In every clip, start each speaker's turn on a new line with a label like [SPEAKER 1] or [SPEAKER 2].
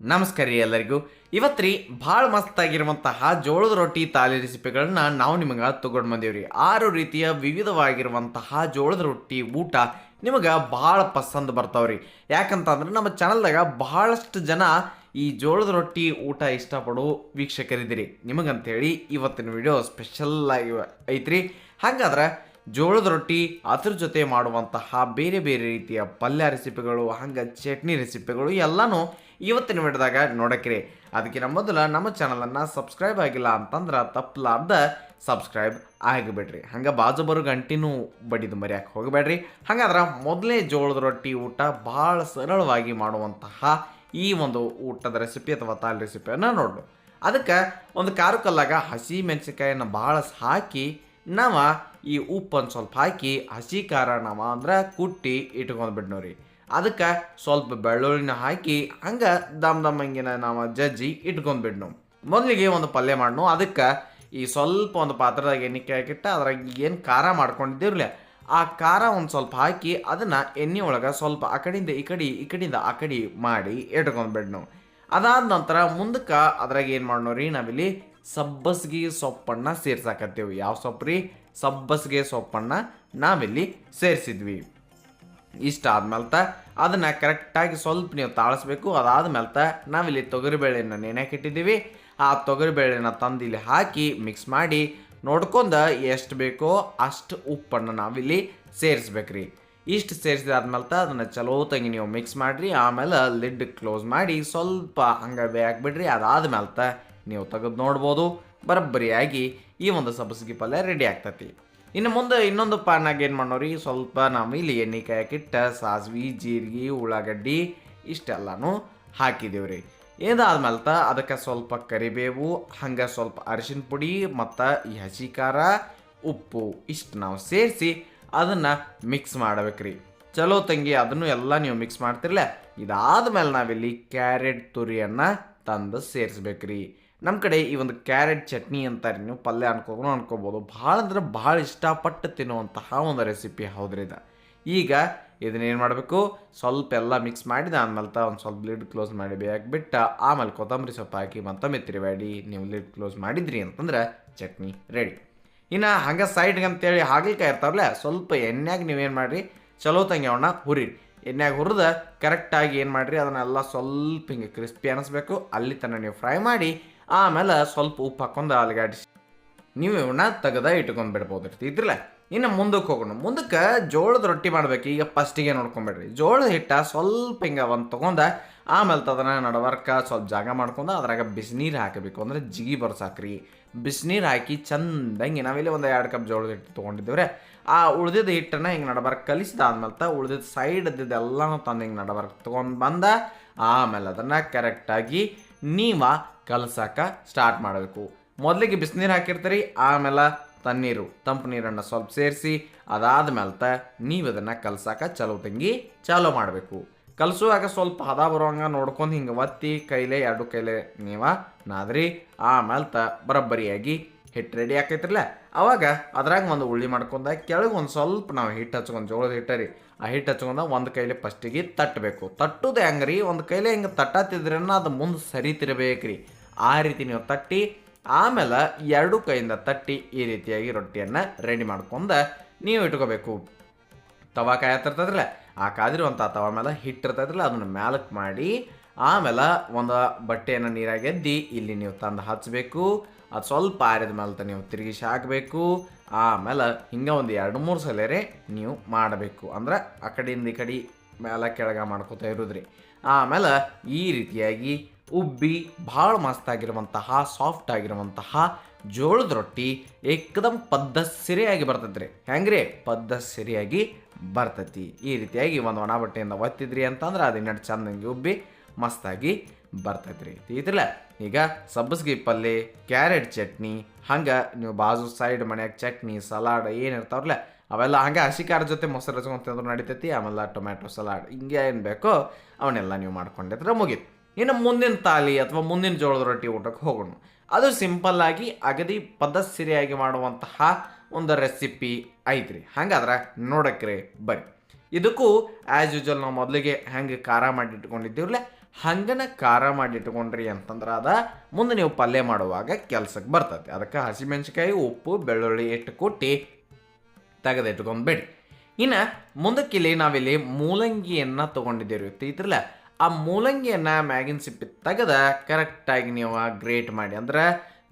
[SPEAKER 1] ನಮಸ್ಕಾರ ರೀ ಎಲ್ಲರಿಗೂ. ಇವತ್ತು ರೀ ಭಾಳ ಮಸ್ತಾಗಿರುವಂತಹ ಜೋಳದ ರೊಟ್ಟಿ ತಾಲಿ ರೆಸಿಪಿಗಳನ್ನ ನಾವು ನಿಮಗೆ ತಗೊಂಡು ರೀ. ಆರು ರೀತಿಯ ವಿವಿಧವಾಗಿರುವಂತಹ ಜೋಳದ ರೊಟ್ಟಿ ಊಟ ನಿಮಗೆ ಭಾಳ ಪಸಂದ್ ಬರ್ತಾವ್ರಿ ಯಾಕಂತಂದ್ರೆ ನಮ್ಮ ಚಾನಲ್ದಾಗ ಬಹಳಷ್ಟು ಜನ ಈ ಜೋಳದ ರೊಟ್ಟಿ ಊಟ ಇಷ್ಟಪಡೋ ವೀಕ್ಷಕರಿದ್ದೀರಿ. ನಿಮಗಂತೇಳಿ ಇವತ್ತಿನ ವಿಡಿಯೋ ಸ್ಪೆಷಲ್ ಆಗಿ ಐತ್ರಿ. ಹಾಗಾದ್ರೆ ಜೋಳದ ರೊಟ್ಟಿ ಅದ್ರ ಜೊತೆ ಮಾಡುವಂತಹ ಬೇರೆ ಬೇರೆ ರೀತಿಯ ಪಲ್ಯ ರೆಸಿಪಿಗಳು, ಹಂಗೆ ಚಟ್ನಿ ರೆಸಿಪಿಗಳು ಎಲ್ಲನೂ ಇವತ್ತಿನ ವಿಡಿಯೋದಾಗ ನೋಡಕ್ರಿ ಅದಕ್ಕಿಂತ ಮೊದಲು ನಮ್ಮ ಚಾನಲನ್ನು ಸಬ್ಸ್ಕ್ರೈಬ್ ಆಗಿಲ್ಲ ಅಂತಂದ್ರೆ ತಪ್ಪಲಾರ್ದ ಸಬ್ಸ್ಕ್ರೈಬ್ ಆಗಿಬಿಡ್ರಿ. ಹಂಗೆ ಬಾಜು ಬರೋ ಗಂಟಿನೂ ಬಡಿದು ಮರ್ಯಾಕೆ ಹೋಗಬೇಡ್ರಿ. ಹಾಗಾದ್ರೆ ಮೊದಲೇ ಜೋಳದ ರೊಟ್ಟಿ ಊಟ ಭಾಳ ಸರಳವಾಗಿ ಮಾಡುವಂತಹ ಈ ಒಂದು ಊಟದ ರೆಸಿಪಿ ಅಥವಾ ತಾಲ್ ರೆಸಿಪಿಯನ್ನು ನೋಡು ಅದಕ್ಕೆ ಒಂದು ಕಾರು ಕಲ್ಲಾಗ ಹಸಿ ಮೆಣಸಿನ್ಕಾಯನ್ನು ಭಾಳ ಹಾಕಿ, ನಾವು ಈ ಉಪ್ಪನ್ನು ಸ್ವಲ್ಪ ಹಾಕಿ ಹಸಿ ಖಾರ ನಾವು ಅಂದ್ರೆ ಕುಟ್ಟಿ ಇಟ್ಕೊಂಡು ಬಿಡ್ನೋರಿ. ಅದಕ್ಕೆ ಸ್ವಲ್ಪ ಬೆಳ್ಳುಳ್ಳಿನ ಹಾಕಿ ಹಂಗೆ ದಮ್ ದಮ್ ಹಂಗಿನ ನಾವು ಜಜ್ಜಿ ಇಟ್ಕೊಂಡ್ಬಿಡ್ನು. ಮೊದಲಿಗೆ ಒಂದು ಪಲ್ಯ ಮಾಡ್ನು. ಅದಕ್ಕೆ ಈ ಸ್ವಲ್ಪ ಒಂದು ಪಾತ್ರದಾಗ ಎಣ್ಣೆ ಹಾಕಿಟ್ಟು ಅದ್ರಾಗ ಏನು ಖಾರ ಮಾಡ್ಕೊಂಡಿದ್ದೀರಲ್ಲ ಆ ಖಾರ ಒಂದು ಸ್ವಲ್ಪ ಹಾಕಿ ಅದನ್ನು ಎಣ್ಣೆ ಒಳಗೆ ಸ್ವಲ್ಪ ಆ ಕಡೆಯಿಂದ ಈ ಕಡೆ, ಈ ಕಡೆಯಿಂದ ಆ ಕಡೆ ಮಾಡಿ ಇಟ್ಕೊಂಡ್ಬಿಡ್ನು. ಅದಾದ ನಂತರ ಮುಂದಕ್ಕೆ ಅದ್ರಾಗ ಏನು ಮಾಡೋರಿ ನಾವಿಲ್ಲಿ ಸಬ್ಬಸ್ಗೆ ಸೊಪ್ಪನ್ನು ಸೇರ್ಸಾಕತ್ತೇವೆ. ಯಾವ ಸೊಪ್ಪು ರೀ? ಸಬ್ಬಸ್ಗೆ ಸೊಪ್ಪನ್ನು ನಾವಿಲ್ಲಿ ಸೇರಿಸಿದ್ವಿ. ಇಷ್ಟ ಆದ್ಮೇಲೆ ಅದನ್ನು ಕರೆಕ್ಟಾಗಿ ಸ್ವಲ್ಪ ನೀವು ತಾಳಿಸ್ಬೇಕು. ಅದಾದ್ಮೇಲೆ ನಾವಿಲ್ಲಿ ತೊಗರಿಬೇಳೆನ ನೆನೆಯಾಕಿಟ್ಟಿದ್ದೀವಿ ಆ ತೊಗರಿಬೇಳೆನ ತಂದು ಇಲ್ಲಿ ಹಾಕಿ ಮಿಕ್ಸ್ ಮಾಡಿ ನೋಡ್ಕೊಂಡು ಎಷ್ಟು ಬೇಕೋ ಅಷ್ಟು ಉಪ್ಪನ್ನು ನಾವಿಲ್ಲಿ ಸೇರಿಸ್ಬೇಕ್ರಿ. ಇಷ್ಟು ಸೇರಿಸಿದಾದ್ಮೇಲೆ ಅದನ್ನು ಚಲೋ ತಂಗಿ ನೀವು ಮಿಕ್ಸ್ ಮಾಡಿರಿ. ಆಮೇಲೆ ಲಿಡ್ ಕ್ಲೋಸ್ ಮಾಡಿ ಸ್ವಲ್ಪ ಹಂಗೆ ಬೇಯಾಕ್ಬಿಡ್ರಿ ಅದಾದ್ಮೇಲೆ ನೀವು ತೆಗೆದು ನೋಡ್ಬೋದು. ಬರಬ್ಬರಿಯಾಗಿ ಈ ಒಂದು ಸಬ್ಬಸಿಗೆ ಪಲ್ಯ ರೆಡಿ ಆಗ್ತೈತಿ. ಇನ್ನು ಮುಂದೆ ಇನ್ನೊಂದು ಪಾನಾಗ ಏನು ಮಾಡೋರಿ? ಸ್ವಲ್ಪ ನಾವು ಇಲ್ಲಿ ಎಣ್ಣೆ ಕಾಯಕ್ಕಿಟ್ಟ ಸಾಸ್ವಿ, ಜೀರಿಗೆ, ಉಳ್ಳಾಗಡ್ಡಿ ಇಷ್ಟೆಲ್ಲನೂ ಹಾಕಿದ್ದೀವಿ ರೀ ತ ಅದಕ್ಕೆ ಸ್ವಲ್ಪ ಕರಿಬೇವು, ಹಂಗೆ ಸ್ವಲ್ಪ ಅರಿಶಿನ ಪುಡಿ ಮತ್ತು ಈ ಹಸಿ ಖಾರ, ಉಪ್ಪು ಇಷ್ಟು ನಾವು ಸೇರಿಸಿ ಅದನ್ನು ಮಿಕ್ಸ್ ಮಾಡ್ಬೇಕ್ರಿ. ಚಲೋ ತಂಗಿ, ಅದನ್ನು ಎಲ್ಲ ನೀವು ಮಿಕ್ಸ್ ಮಾಡ್ತಿರ್ಲ. ಇದಾದ್ಮೇಲೆ ನಾವಿಲ್ಲಿ ಕ್ಯಾರೆಟ್ ತುರಿಯನ್ನು ತಂದು ಸೇರಿಸ್ಬೇಕ್ರಿ. ನಮ್ಮ ಕಡೆ ಈ ಒಂದು ಕ್ಯಾರೆಟ್ ಚಟ್ನಿ ಅಂತಾರೆ, ನೀವು ಪಲ್ಯ ಅನ್ಕೋಬೋದು ಅನ್ಕೋಬೋದು, ಭಾಳ ಅಂದ್ರೆ ಭಾಳ ಇಷ್ಟಪಟ್ಟು ತಿನ್ನುವಂತಹ ಒಂದು ರೆಸಿಪಿ ಹೌದ್ರಿ ಇದು. ಈಗ ಇದನ್ನೇನು ಮಾಡಬೇಕು? ಸ್ವಲ್ಪ ಎಲ್ಲ ಮಿಕ್ಸ್ ಮಾಡಿದ ಆದ್ಮೇಲೆ ಒಂದು ಸ್ವಲ್ಪ ಲಿಡ್ ಕ್ಲೋಸ್ ಮಾಡಿ ಬೇಯಾಕ್ಬಿಟ್ಟು ಆಮೇಲೆ ಕೊತ್ತಂಬರಿ ಸೊಪ್ಪು ಹಾಕಿ ಮತ್ತೊಮ್ಮೆ ತಿರುವಾಡಿ ನೀವು ಲಿಡ್ ಕ್ಲೋಸ್ ಮಾಡಿದ್ರಿ ಅಂತಂದ್ರೆ ಚಟ್ನಿ ರೆಡಿ ಇನ್ನು ಹಂಗೆ ಸೈಡ್ಗೆ ಅಂತೇಳಿ ಹಾಗಲಕಾಯಿ ಇರ್ತಾವಲ್ಲ ಸ್ವಲ್ಪ ಎಣ್ಣೆಗೆ ನೀವೇನು ಮಾಡಿರಿ? ಚಲೋ ತಂಗಿ ಅವನ್ನ ಹುರಿರಿ. ಎಣ್ಣೆಗೆ ಹುರಿದ ಕರೆಕ್ಟಾಗಿ ಏನು ಮಾಡಿರಿ? ಅದನ್ನೆಲ್ಲ ಸ್ವಲ್ಪ ಹಿಂಗೆ ಕ್ರಿಸ್ಪಿ ಅನ್ನಿಸ್ಬೇಕು ಅಲ್ಲಿ ತನಕ ನೀವು ಫ್ರೈ ಮಾಡಿ ಆಮೇಲೆ ಸ್ವಲ್ಪ ಉಪ್ಪು ಹಾಕೊಂಡು ಅಲಗಾಡಿಸಿ ನೀವು ಇವನ್ನ ತೆಗೆದ ಇಟ್ಕೊಂಡು ಬಿಡ್ಬೋದು ಇರ್ತಿದ್ರಲ್ಲ ಇನ್ನು ಮುಂದಕ್ಕೆ ಹೋಗೋಣ. ಮುಂದಕ್ಕೆ ಜೋಳದ ರೊಟ್ಟಿ ಮಾಡ್ಬೇಕು. ಈಗ ಫಸ್ಟಿಗೆ ನೋಡ್ಕೊಂಬಿಡ್ರಿ. ಜೋಳದ ಹಿಟ್ಟ ಸ್ವಲ್ಪ ಹಿಂಗೆ ಒಂದು ತೊಗೊಂಡ, ಆಮೇಲೆ ತದನ ನಡವರ್ಕ ಸ್ವಲ್ಪ ಜಾಗ ಮಾಡ್ಕೊಂಡು ಅದ್ರಾಗ ಬಿಸಿನೀರು ಹಾಕಬೇಕು. ಅಂದ್ರೆ ಜಿಗಿ ಬರ್ಸಾಕ್ರಿ ಬಿಸಿನೀರು ಹಾಕಿ ಚಂದಂಗೆ ನಾವಿಲ್ಲಿ ಒಂದು ಎರಡು ಕಪ್ ಜೋಳದ ಹಿಟ್ಟು ತೊಗೊಂಡಿದ್ದೇವ್ರೆ. ಆ ಉಳ್ದಿದ್ದ ಹಿಟ್ಟನ್ನು ಹಿಂಗೆ ನಡಬರ್ಕ್ ಕಲಿಸಿದಾದ್ಮೇಲೆ ಉಳ್ದಿದ್ದ ಸೈಡ್ ಇದ್ದಿದ್ದೆಲ್ಲನೂ ತಂದು ಹಿಂಗೆ ನಡಬರ್ಕ್ ತೊಗೊಂಡು ಬಂದ, ಆಮೇಲೆ ಅದನ್ನು ಕರೆಕ್ಟಾಗಿ ನೀವ ಕಲಸಾಕ ಸ್ಟಾರ್ಟ್ ಮಾಡಬೇಕು. ಮೊದಲಿಗೆ ಬಿಸಿನೀರು ಹಾಕಿರ್ತೀರಿ, ಆಮೇಲೆ ತಣ್ಣೀರು, ತಂಪು ನೀರನ್ನು ಸ್ವಲ್ಪ ಸೇರಿಸಿ ಅದಾದ್ಮೇಲೆ ನೀವು ಅದನ್ನು ಕಲಸಾಕ ಚಲೋ ತಂಗಿ ಚಾಲೋ ಮಾಡಬೇಕು. ಕಲಸುವಾಗ ಸ್ವಲ್ಪ ಹದ ಬರೋಂಗ ನೋಡ್ಕೊಂಡು ಹಿಂಗೆ ಒತ್ತಿ, ಕೈಲೇ, ಎರಡು ಕೈಲೇ ನೀವ ನಾದ್ರಿ ಆಮೇಲೆ ತ ಬರೋಬ್ಬರಿಯಾಗಿ ಹಿಟ್ಟು ರೆಡಿ ಆಕೈತ್ರಲ್ಲ. ಅವಾಗ ಅದ್ರಾಗ ಒಂದು ಉಳ್ಳಿ ಮಾಡ್ಕೊಂಡ ಕೆಳಗೆ ಒಂದು ಸ್ವಲ್ಪ ನಾವು ಹಿಟ್ಟು ಹಚ್ಕೊಂಡು, ಜೋಳದ ಹಿಟ್ಟರಿ ಆ ಹಿಟ್ಟು ಹಚ್ಕೊಂಡ ಒಂದು ಕೈಲಿ ಫಸ್ಟಿಗೆ ತಟ್ಟಬೇಕು ತಟ್ಟುದು ಹೆಂಗ್ರಿ? ಒಂದು ಕೈಲಿ ಹಿಂಗೆ ತಟ್ಟತ್ತಿದ್ರನ್ನ ಅದು ಮುಂದೆ ಸರಿತಿರ್ಬೇಕ್ರಿ. ಆ ರೀತಿ ನೀವು ತಟ್ಟಿ, ಆಮೇಲೆ ಎರಡು ಕೈಯಿಂದ ತಟ್ಟಿ ಈ ರೀತಿಯಾಗಿ ರೊಟ್ಟಿಯನ್ನು ರೆಡಿ ಮಾಡ್ಕೊಂಡು ನೀವು ಇಟ್ಕೋಬೇಕು. ತವಾ ಕಾಯತ್ತಿರ್ತದ್ರಲ್ಲ ಆ ಕಾದಿರುವಂಥ ತವ ಮೇಲೆ ಹಿಟ್ಟಿರ್ತದ್ರಲ್ಲ, ಅದನ್ನು ಮ್ಯಾಲಕ್ಕೆ ಮಾಡಿ, ಆಮೇಲೆ ಒಂದು ಬಟ್ಟೆಯನ್ನು ನೀರಾಗಿ ಎದ್ದಿ ಇಲ್ಲಿ ನೀವು ತಂದು ಹಚ್ಚಬೇಕು ಅದು ಸ್ವಲ್ಪ ಆರಿದ ಮೇಲೆ ನೀವು ತಿರುಗಿಸಿ ಹಾಕಬೇಕು. ಆಮೇಲೆ ಹಿಂಗೆ ಒಂದು ಎರಡು, ಮೂರು ಸಲರೇ ನೀವು ಮಾಡಬೇಕು. ಅಂದ್ರೆ ಆ ಕಡೆಯಿಂದ ಈ ಕಡೆ ಮೇಲೆ ಕೆಳಗೆ ಮಾಡ್ಕೋತಾ ಇರೋದ್ರಿ. ಆಮೇಲೆ ಈ ರೀತಿಯಾಗಿ ಉಬ್ಬಿ ಭಾಳ ಮಸ್ತಾಗಿರುವಂತಹ ಸಾಫ್ಟ್ ಆಗಿರುವಂತಹ ಜೋಳದ ರೊಟ್ಟಿ ಏಕದಮ್ ಪದ್ಧ ಸರಿಯಾಗಿ ರೀ ಹೆಂಗ್ರಿ? ಪದ್ಧ ಸಿರಿಯಾಗಿ ಬರ್ತೈತಿ. ಈ ರೀತಿಯಾಗಿ ಒಂದು ಒಣ ಬಟ್ಟೆಯಿಂದ ಒತ್ತಿದ್ರಿ ಅಂತಂದ್ರೆ ಅದು ಇನ್ನೆರಡು ಚಂದಂಗೆ ಉಬ್ಬಿ ಮಸ್ತಾಗಿ ಬರ್ತೈತ್ರಿ. ಇದ್ರಲ್ಲ ಈಗ ಸಬ್ಬಸ್ಗಿ ಪಲ್ಲೆ, ಕ್ಯಾರೆಟ್ ಚಟ್ನಿ, ಹಂಗೆ ನೀವು ಬಾಜು ಸೈಡ್ ಮನ್ಯಾಗ ಚಟ್ನಿ, ಸಲಾಡ್ ಏನು ಇರ್ತಾವ್ರಲ್ಲ, ಅವೆಲ್ಲ ಹಂಗೆ ಹಸಿ ಖಾರ ಜೊತೆ ಮೊಸರು ಹಚ್ಕೊಂತಂದ್ರೆ ತಿಂದ್ರು ನಡಿತೈತಿ, ಆಮೇಲೆ ಟೊಮ್ಯಾಟೊ ಸಲಾಡ್ ಹಿಂಗೆ ಏನು ಬೇಕೋ ಅವನ್ನೆಲ್ಲ ನೀವು ಮಾಡ್ಕೊಂಡಿದ್ರೆ ಮುಗೀತು. ಇನ್ನು ಮುಂದಿನ ತಾಲಿ ಅಥವಾ ಮುಂದಿನ ಜೋಳದ ರೊಟ್ಟಿ ಊಟಕ್ಕೆ ಹೋಗೋಣ. ಅದು ಸಿಂಪಲ್ ಆಗಿ ಅಗದಿ ಪದ್ಧತಿಯಾಗಿ ಮಾಡುವಂತಹ ಒಂದು ರೆಸಿಪಿ ಐತ್ರಿ. ಹಂಗಾದ್ರೆ ನೋಡಕ್ರಿ ಬರ್ರಿ. ಇದಕ್ಕೂ ಆ್ಯಸ್ ಯೂಶಲ್ ನಾವು ಮೊದಲಿಗೆ ಹೆಂಗೆ ಖಾರ ಮಾಡಿ ಇಟ್ಕೊಂಡಿದ್ದೀವ್ರಲ್ಲ, ಹಂಗನ ಖಾರ ಮಾಡಿ ಇಟ್ಕೊಂಡ್ರಿ ಅಂತಂದ್ರೆ ಅದ ಮುಂದೆ ನೀವು ಪಲ್ಯ ಮಾಡುವಾಗ ಕೆಲ್ಸಕ್ಕೆ ಬರ್ತದೆ ಅದಕ್ಕೆ ಹಸಿಮೆಣ್ಸಿಕಾಯಿ ಉಪ್ಪು, ಬೆಳ್ಳುಳ್ಳಿ ಇಟ್ಟು ಕೊಟ್ಟು ತೆಗೆದಿಟ್ಕೊಂಡ್ಬೇಡಿ ಇನ್ನು ಮುಂದಕ್ಕಿಲ್ಲಿ ನಾವಿಲ್ಲಿ ಮೂಲಂಗಿಯನ್ನು ತೊಗೊಂಡಿದ್ದೀವಿ ಇದ್ರಲ್ಲ ಆ ಮೂಲಂಗಿಯನ್ನು ಮ್ಯಾಗಿನ ಸಿಪ್ಪಿ ತೆಗೆದ ಕರೆಕ್ಟಾಗಿ ನೀವು ಗ್ರೇಟ್ ಮಾಡಿ. ಅಂದ್ರೆ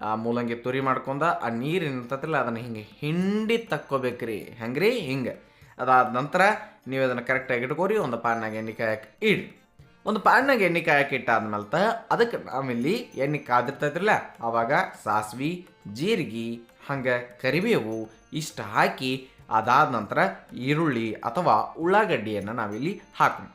[SPEAKER 1] ಆ ಮೂಲಂಗಿ ತುರಿ ಮಾಡ್ಕೊಂಡ ಆ ನೀರು ಇರ್ತೈತಿಲ್ಲ ಅದನ್ನು ಹಿಂಗೆ ಹಿಂಡಿ ತಕ್ಕೋಬೇಕ್ರಿ. ಹೆಂಗ್ರಿ? ಹಿಂಗೆ. ಅದಾದ ನಂತರ ನೀವು ಅದನ್ನು ಕರೆಕ್ಟಾಗಿ ಇಟ್ಕೋರಿ, ಒಂದು ಪಾನ್ನಾಗ ಎಣ್ಣೆ ಕಾಯಕ್ಕೆ ಇಡಿ ಒಂದು ಪಾನ್ನಾಗ ಎಣ್ಣೆ ಕಾಯಕ್ಕೆ ಇಟ್ಟಾದ್ಮೇಲೆ ಅದಕ್ಕೆ ನಾವಿಲ್ಲಿ ಎಣ್ಣೆ ಕಾದಿರ್ತೈತ್ರಲ್ಲ, ಆವಾಗ ಸಾಸ್ವಿ, ಜೀರಿಗೆ, ಹಂಗೆ ಕರಿಬೇವು ಇಷ್ಟು ಹಾಕಿ ಅದಾದ ನಂತರ ಈರುಳ್ಳಿ ಅಥವಾ ಉಳ್ಳಾಗಡ್ಡಿಯನ್ನು ನಾವಿಲ್ಲಿ ಹಾಕೋಣ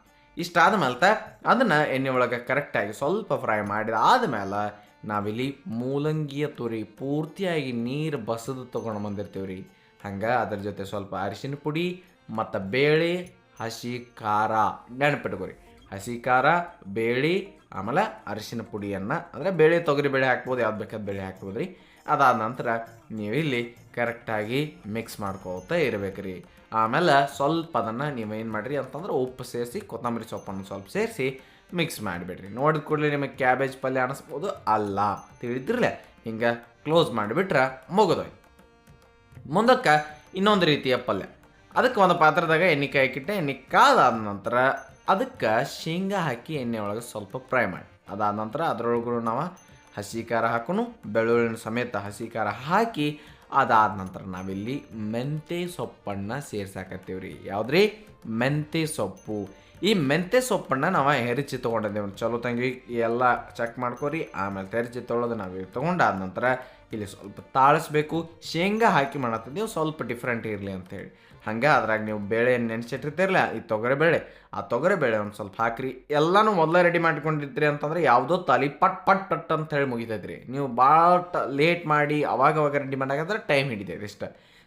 [SPEAKER 1] ಇಷ್ಟಾದ ಮೇಲೆ ಅದನ್ನು ಎಣ್ಣೆ ಒಳಗೆ ಕರೆಕ್ಟಾಗಿ ಸ್ವಲ್ಪ ಫ್ರೈ ಮಾಡಿದ ಆದಮೇಲೆ ನಾವಿಲ್ಲಿ ಮೂಲಂಗಿಯ ತುರಿ ಪೂರ್ತಿಯಾಗಿ ನೀರು ಬಸದು ತೊಗೊಂಡು ಬಂದಿರ್ತೀವಿ ರೀ. ಹಂಗೆ ಅದ್ರ ಜೊತೆ ಸ್ವಲ್ಪ ಅರಿಶಿನ ಪುಡಿ, ಮತ್ತು ಬೇಳೆ, ಹಸಿ ಖಾರ ನೆನಪಿಟ್ಕೋರಿ. ಹಸಿ ಖಾರ, ಬೇಳೆ, ಆಮೇಲೆ ಅರಿಶಿನ ಪುಡಿಯನ್ನು, ಅಂದರೆ ಬೇಳೆ ತೊಗರಿ ಬೇಳೆ ಹಾಕ್ಬೋದು, ಯಾವ್ದು ಬೇಕಾದ ಬೇಳೆ ಹಾಕ್ಬೋದು ರೀ. ಅದಾದ ನಂತರ ನೀವಿಲ್ಲಿ ಕರೆಕ್ಟಾಗಿ ಮಿಕ್ಸ್ ಮಾಡ್ಕೋತಾ ಇರಬೇಕು ರೀ ಆಮೇಲೆ ಸ್ವಲ್ಪ ಅದನ್ನು ನೀವೇನು ಮಾಡಿರಿ ಅಂತಂದ್ರೆ ಉಪ್ಪು ಸೇರಿಸಿ ಕೊತ್ತಂಬರಿ ಸೊಪ್ಪನ್ನು ಸ್ವಲ್ಪ ಸೇರಿಸಿ ಮಿಕ್ಸ್ ಮಾಡಿಬಿಡ್ರಿ. ನೋಡಿದ ಕೂಡಲೇ ನಿಮಗೆ ಕ್ಯಾಬೇಜ್ ಪಲ್ಯ ಅನಿಸ್ಬೋದು ಅಲ್ಲ. ತಿಳಿದ್ರಲ್ಲ ಹಿಂಗೆ ಕ್ಲೋಸ್ ಮಾಡಿಬಿಟ್ರೆ ಮುಗಿದೋಯ್ತು. ಮುಂದಕ್ಕೆ ಇನ್ನೊಂದು ರೀತಿಯ ಪಲ್ಯ. ಅದಕ್ಕೆ ಒಂದು ಪಾತ್ರದಾಗ ಎಣ್ಣೆ ಕಾಯಕ್ಕಿಟ್ಟೆ ಎಣ್ಣೆ ಕಾದಾದ ನಂತರ ಅದಕ್ಕೆ ಶೇಂಗಾ ಹಾಕಿ ಎಣ್ಣೆ ಒಳಗೆ ಸ್ವಲ್ಪ ಫ್ರೈ ಮಾಡಿ. ಅದಾದ ನಂತರ ಅದರೊಳಗೂ ನಾವು ಹಸಿ ಖಾರ ಹಾಕೋನು, ಬೆಳ್ಳುಳ್ಳಿನ ಸಮೇತ ಹಸಿ ಖಾರ ಹಾಕಿ ಅದಾದ ನಂತರ ನಾವಿಲ್ಲಿ ಮೆಂತೆ ಸೊಪ್ಪನ್ನು ಸೇರ್ಸಾಕತ್ತೀವ್ರಿ. ಯಾವ್ದ್ರಿ? ಮೆಂತೆ ಸೊಪ್ಪು. ಈ ಮೆಂತ್ಯ ಸೊಪ್ಪನ್ನ ನಾವು ಹೆರಿಚಿ ತೊಗೊಂಡಿದ್ದೇವೆ ಚಲೋ ತಂಗಿ ಎಲ್ಲ ಚೆಕ್ ಮಾಡ್ಕೊರಿ, ಆಮೇಲೆ ತೆರಿಚಿ ತೊಳೆದು ನಾವು ತೊಗೊಂಡಾದ ನಂತರ ಇಲ್ಲಿ ಸ್ವಲ್ಪ ತಾಳಿಸ್ಬೇಕು. ಶೇಂಗಾ ಹಾಕಿ ಮಾಡತ್ತಿದ್ದೀವಿ ಸ್ವಲ್ಪ ಡಿಫ್ರೆಂಟ್ ಇರಲಿ ಅಂತೇಳಿ ಹಂಗೆ ಅದ್ರಾಗ ನೀವು ಬೇಳೆ ನೆನೆಸಿಟ್ಟಿರ್ತಿರಲ್ಲ ಈ ತೊಗರೆ ಬೇಳೆ, ಆ ತೊಗರಿ ಬೇಳೆ ಒಂದು ಸ್ವಲ್ಪ ಹಾಕ್ರಿ. ಎಲ್ಲನೂ ಮೊದಲೇ ರೆಡಿ ಮಾಡ್ಕೊಂಡಿದ್ರಿ ಅಂತಂದ್ರೆ ಯಾವುದೋ ತಲೆ ಪಟ್ ಪಟ್ ಪಟ್ ಅಂತ ಹೇಳಿ ಮುಗಿತೈತ್ರಿ. ನೀವು ಭಾಳ ಲೇಟ್ ಮಾಡಿ ಅವಾಗ ಅವಾಗ ರೆಡಿ ಮಾಡಾಕಂದ್ರೆ ಟೈಮ್ ಹಿಡಿತೈತೆ ಇಷ್ಟ.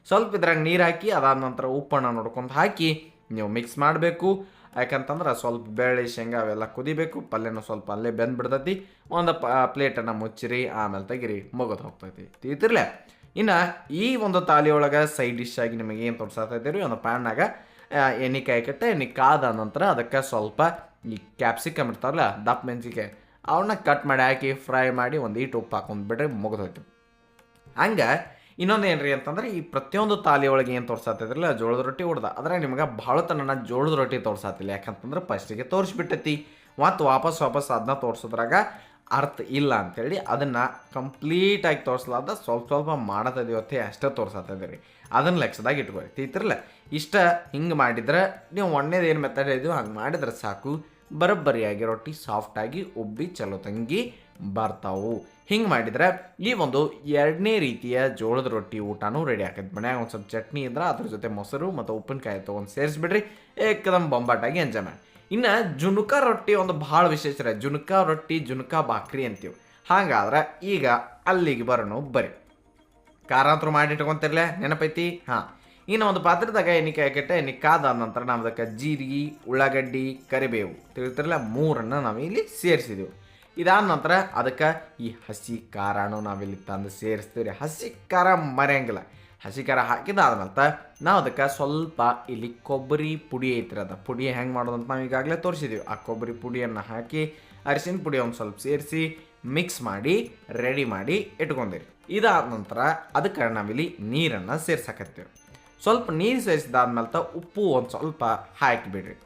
[SPEAKER 1] ಸ್ವಲ್ಪ ಇದ್ರಾಗ ನೀರು ಹಾಕಿ, ಅದಾದ ನಂತರ ಉಪ್ಪನ್ನು ನೋಡ್ಕೊಂಡು ಹಾಕಿ, ನೀವು ಮಿಕ್ಸ್ ಮಾಡಬೇಕು. ಯಾಕಂತಂದ್ರೆ ಸ್ವಲ್ಪ ಬೇಳೆ, ಶೇಂಗಾ ಅವೆಲ್ಲ ಕುದಿಬೇಕು, ಪಲ್ಯನೂ ಸ್ವಲ್ಪ ಅಲ್ಲೇ ಬೆಂದು ಬಿಡ್ತೈತಿ ಒಂದು ಪ ಪ್ಲೇಟನ್ನು ಮುಚ್ಚಿರಿ, ಆಮೇಲೆ ತೆಗಿರಿ, ಮುಗಿದು ಹೋಗ್ತೈತಿ. ತಿಳಿತಿರ್ಲೆ? ಇನ್ನು ಈ ಒಂದು ತಾಲಿ ಒಳಗೆ ಸೈಡ್ ಡಿಶ್ ಆಗಿ ನಿಮಗೆ ಏನು ತೋರ್ಸಾತೈತಿ ಒಂದು ಪ್ಯಾನ್ನಾಗ ಎಣ್ಣೆ ಕಾಯಿ ಕಟ್ಟೆ ಎಣ್ಣೆ ಕಾದ ನಂತರ ಅದಕ್ಕೆ ಸ್ವಲ್ಪ ಈ ಕ್ಯಾಪ್ಸಿಕಮ್ ಇರ್ತಾರಲ್ಲ ದಪ್ಪ ಮೆಣಸಿಕಾಯಿ ಅವನ್ನ ಕಟ್ ಮಾಡಿ ಹಾಕಿ ಫ್ರೈ ಮಾಡಿ, ಒಂದು ಈಟು ಉಪ್ಪು ಹಾಕೊಂಡು ಬಿಟ್ಟರೆ ಮುಗಿದೋಯ್ತು ಹಂಗೆ ಇನ್ನೊಂದು ಏನು ರೀ ಅಂತಂದ್ರೆ, ಈ ಪ್ರತಿಯೊಂದು ತಾಲಿ ಏನು ತೋರ್ಸಾತಿದ್ರಲ್ಲ ಜೋಳದ ರೊಟ್ಟಿ ಹೊಡ್ದ. ಅದ್ರಾಗ ನಿಮ್ಗೆ ಭಾಳ ತನ್ನ ಜೋಳದ ರೊಟ್ಟಿ ತೋರ್ಸಾತಿಲ್ಲ. ಯಾಕಂತಂದ್ರೆ ಫಸ್ಟಿಗೆ ತೋರಿಸ್ಬಿಟ್ಟೈತಿ. ಮತ್ತು ವಾಪಸ್ ವಾಪಸ್ ಅದನ್ನ ತೋರಿಸೋದ್ರಾಗ ಅರ್ಥ ಇಲ್ಲ ಅಂತೇಳಿ ಅದನ್ನು ಕಂಪ್ಲೀಟಾಗಿ ತೋರಿಸ್ಲಾರ್ದ ಸ್ವಲ್ಪ ಸ್ವಲ್ಪ ಮಾಡತ್ತಿದ್ದೀವತ್ತೆ ಅಷ್ಟೇ ತೋರ್ಸತ್ತಿದೆ ರೀ ಅದನ್ನು ಲೆಕ್ಕದಾಗ ಇಟ್ಕೊಳ್ಳಿ ತಿತ್ರಲ್ಲ ಇಷ್ಟ ಹಿಂಗೆ ಮಾಡಿದ್ರೆ ನೀವು ಒಣ್ಣೇದು ಏನು ಮೆಥಡ್ ಹೇಳಿದ್ವಿ ಹಂಗೆ ಮಾಡಿದ್ರೆ ಸಾಕು. ಬರಬ್ಬರಿಯಾಗಿ, ರೊಟ್ಟಿ ಸಾಫ್ಟಾಗಿ ಉಬ್ಬಿ, ಚಲೋ ತಂಗಿ ಬರ್ತಾವು. ಹಿಂಗೆ ಮಾಡಿದ್ರೆ ಈ ಒಂದು ಎರಡನೇ ರೀತಿಯ ಜೋಳದ ರೊಟ್ಟಿ ಊಟನೂ ರೆಡಿ ಆಕೈತೆ. ಮನ್ಯಾಗ ಒಂದು ಸ್ವಲ್ಪ ಚಟ್ನಿ ಇದ್ರೆ ಅದ್ರ ಜೊತೆ ಮೊಸರು ಮತ್ತು ಉಪ್ಪಿನಕಾಯಿ ತೊಗೊಂಡು ಸೇರಿಸ್ಬಿಡ್ರಿ. ಏಕದಮ್ ಬೊಂಬಾಟಾಗಿ ಎಂಜಾಯ್ ಮಾಡಿ. ಇನ್ನು ಜುನುಕ ರೊಟ್ಟಿ ಒಂದು ಭಾಳ ವಿಶೇಷ ರೀ. ಜುನುಕ ರೊಟ್ಟಿ, ಜುನುಕ ಬಾಕ್ರಿ ಅಂತೀವಿ. ಹಾಗಾದ್ರೆ ಈಗ ಅಲ್ಲಿಗೆ ಬರೋಣ ಬರ್ರಿ. ಖಾರ ಮಾಡಿ ಇಟ್ಕೊತಿರ್ಲೆ? ನೆನಪೈತಿ? ಹಾಂ. ಇನ್ನು ಒಂದು ಪಾತ್ರದಾಗ ಎಣ್ಣೆ ಹಾಕಿಟ್ಟೆ, ಎಣ್ಣೆ ಕಾದ ನಂತರ ನಾವು ಅದಕ್ಕೆ ಜೀರಿಗೆ, ಉಳ್ಳಾಗಡ್ಡಿ, ಕರಿಬೇವು. ತಿಳಿತಿರಲ್ಲ ಮೂರನ್ನು ನಾವು ಇಲ್ಲಿ ಸೇರಿಸಿದೆವು. ಇದಾದ ನಂತರ ಅದಕ್ಕೆ ಈ ಹಸಿ ಖಾರನೂ ನಾವಿಲ್ಲಿ ತಂದು ಸೇರಿಸ್ತೀವಿ ರೀ ಹಸಿ ಖಾರ ಮರೆಯಂಗಿಲ್ಲ. ಹಸಿ ಖಾರ ನಂತರ ನಾವು ಅದಕ್ಕೆ ಸ್ವಲ್ಪ ಇಲ್ಲಿ ಕೊಬ್ಬರಿ ಪುಡಿ ಐತ್ರಿ ಅದ. ಪುಡಿ ಹೆಂಗೆ ಮಾಡೋದು ಅಂತ ನಾವು ಈಗಾಗಲೇ ತೋರಿಸಿದ್ದೀವಿ ಆ ಕೊಬ್ಬರಿ ಪುಡಿಯನ್ನು ಹಾಕಿ ಅರಿಶಿನ ಪುಡಿ ಒಂದು ಸ್ವಲ್ಪ ಸೇರಿಸಿ ಮಿಕ್ಸ್ ಮಾಡಿ ರೆಡಿ ಮಾಡಿ ಇಟ್ಕೊಂಡಿರಿ ಇದಾದ ನಂತರ ಅದಕ್ಕೆ ನಾವಿಲ್ಲಿ ನೀರನ್ನು ಸೇರ್ಸಕತ್ತೀವಿ ಸ್ವಲ್ಪ ನೀರು ಸೇರಿಸಿದಾದ್ಮೇಲೆ ಉಪ್ಪು ಒಂದು ಸ್ವಲ್ಪ ಹಾಕಿಬಿಡ್ರಿ.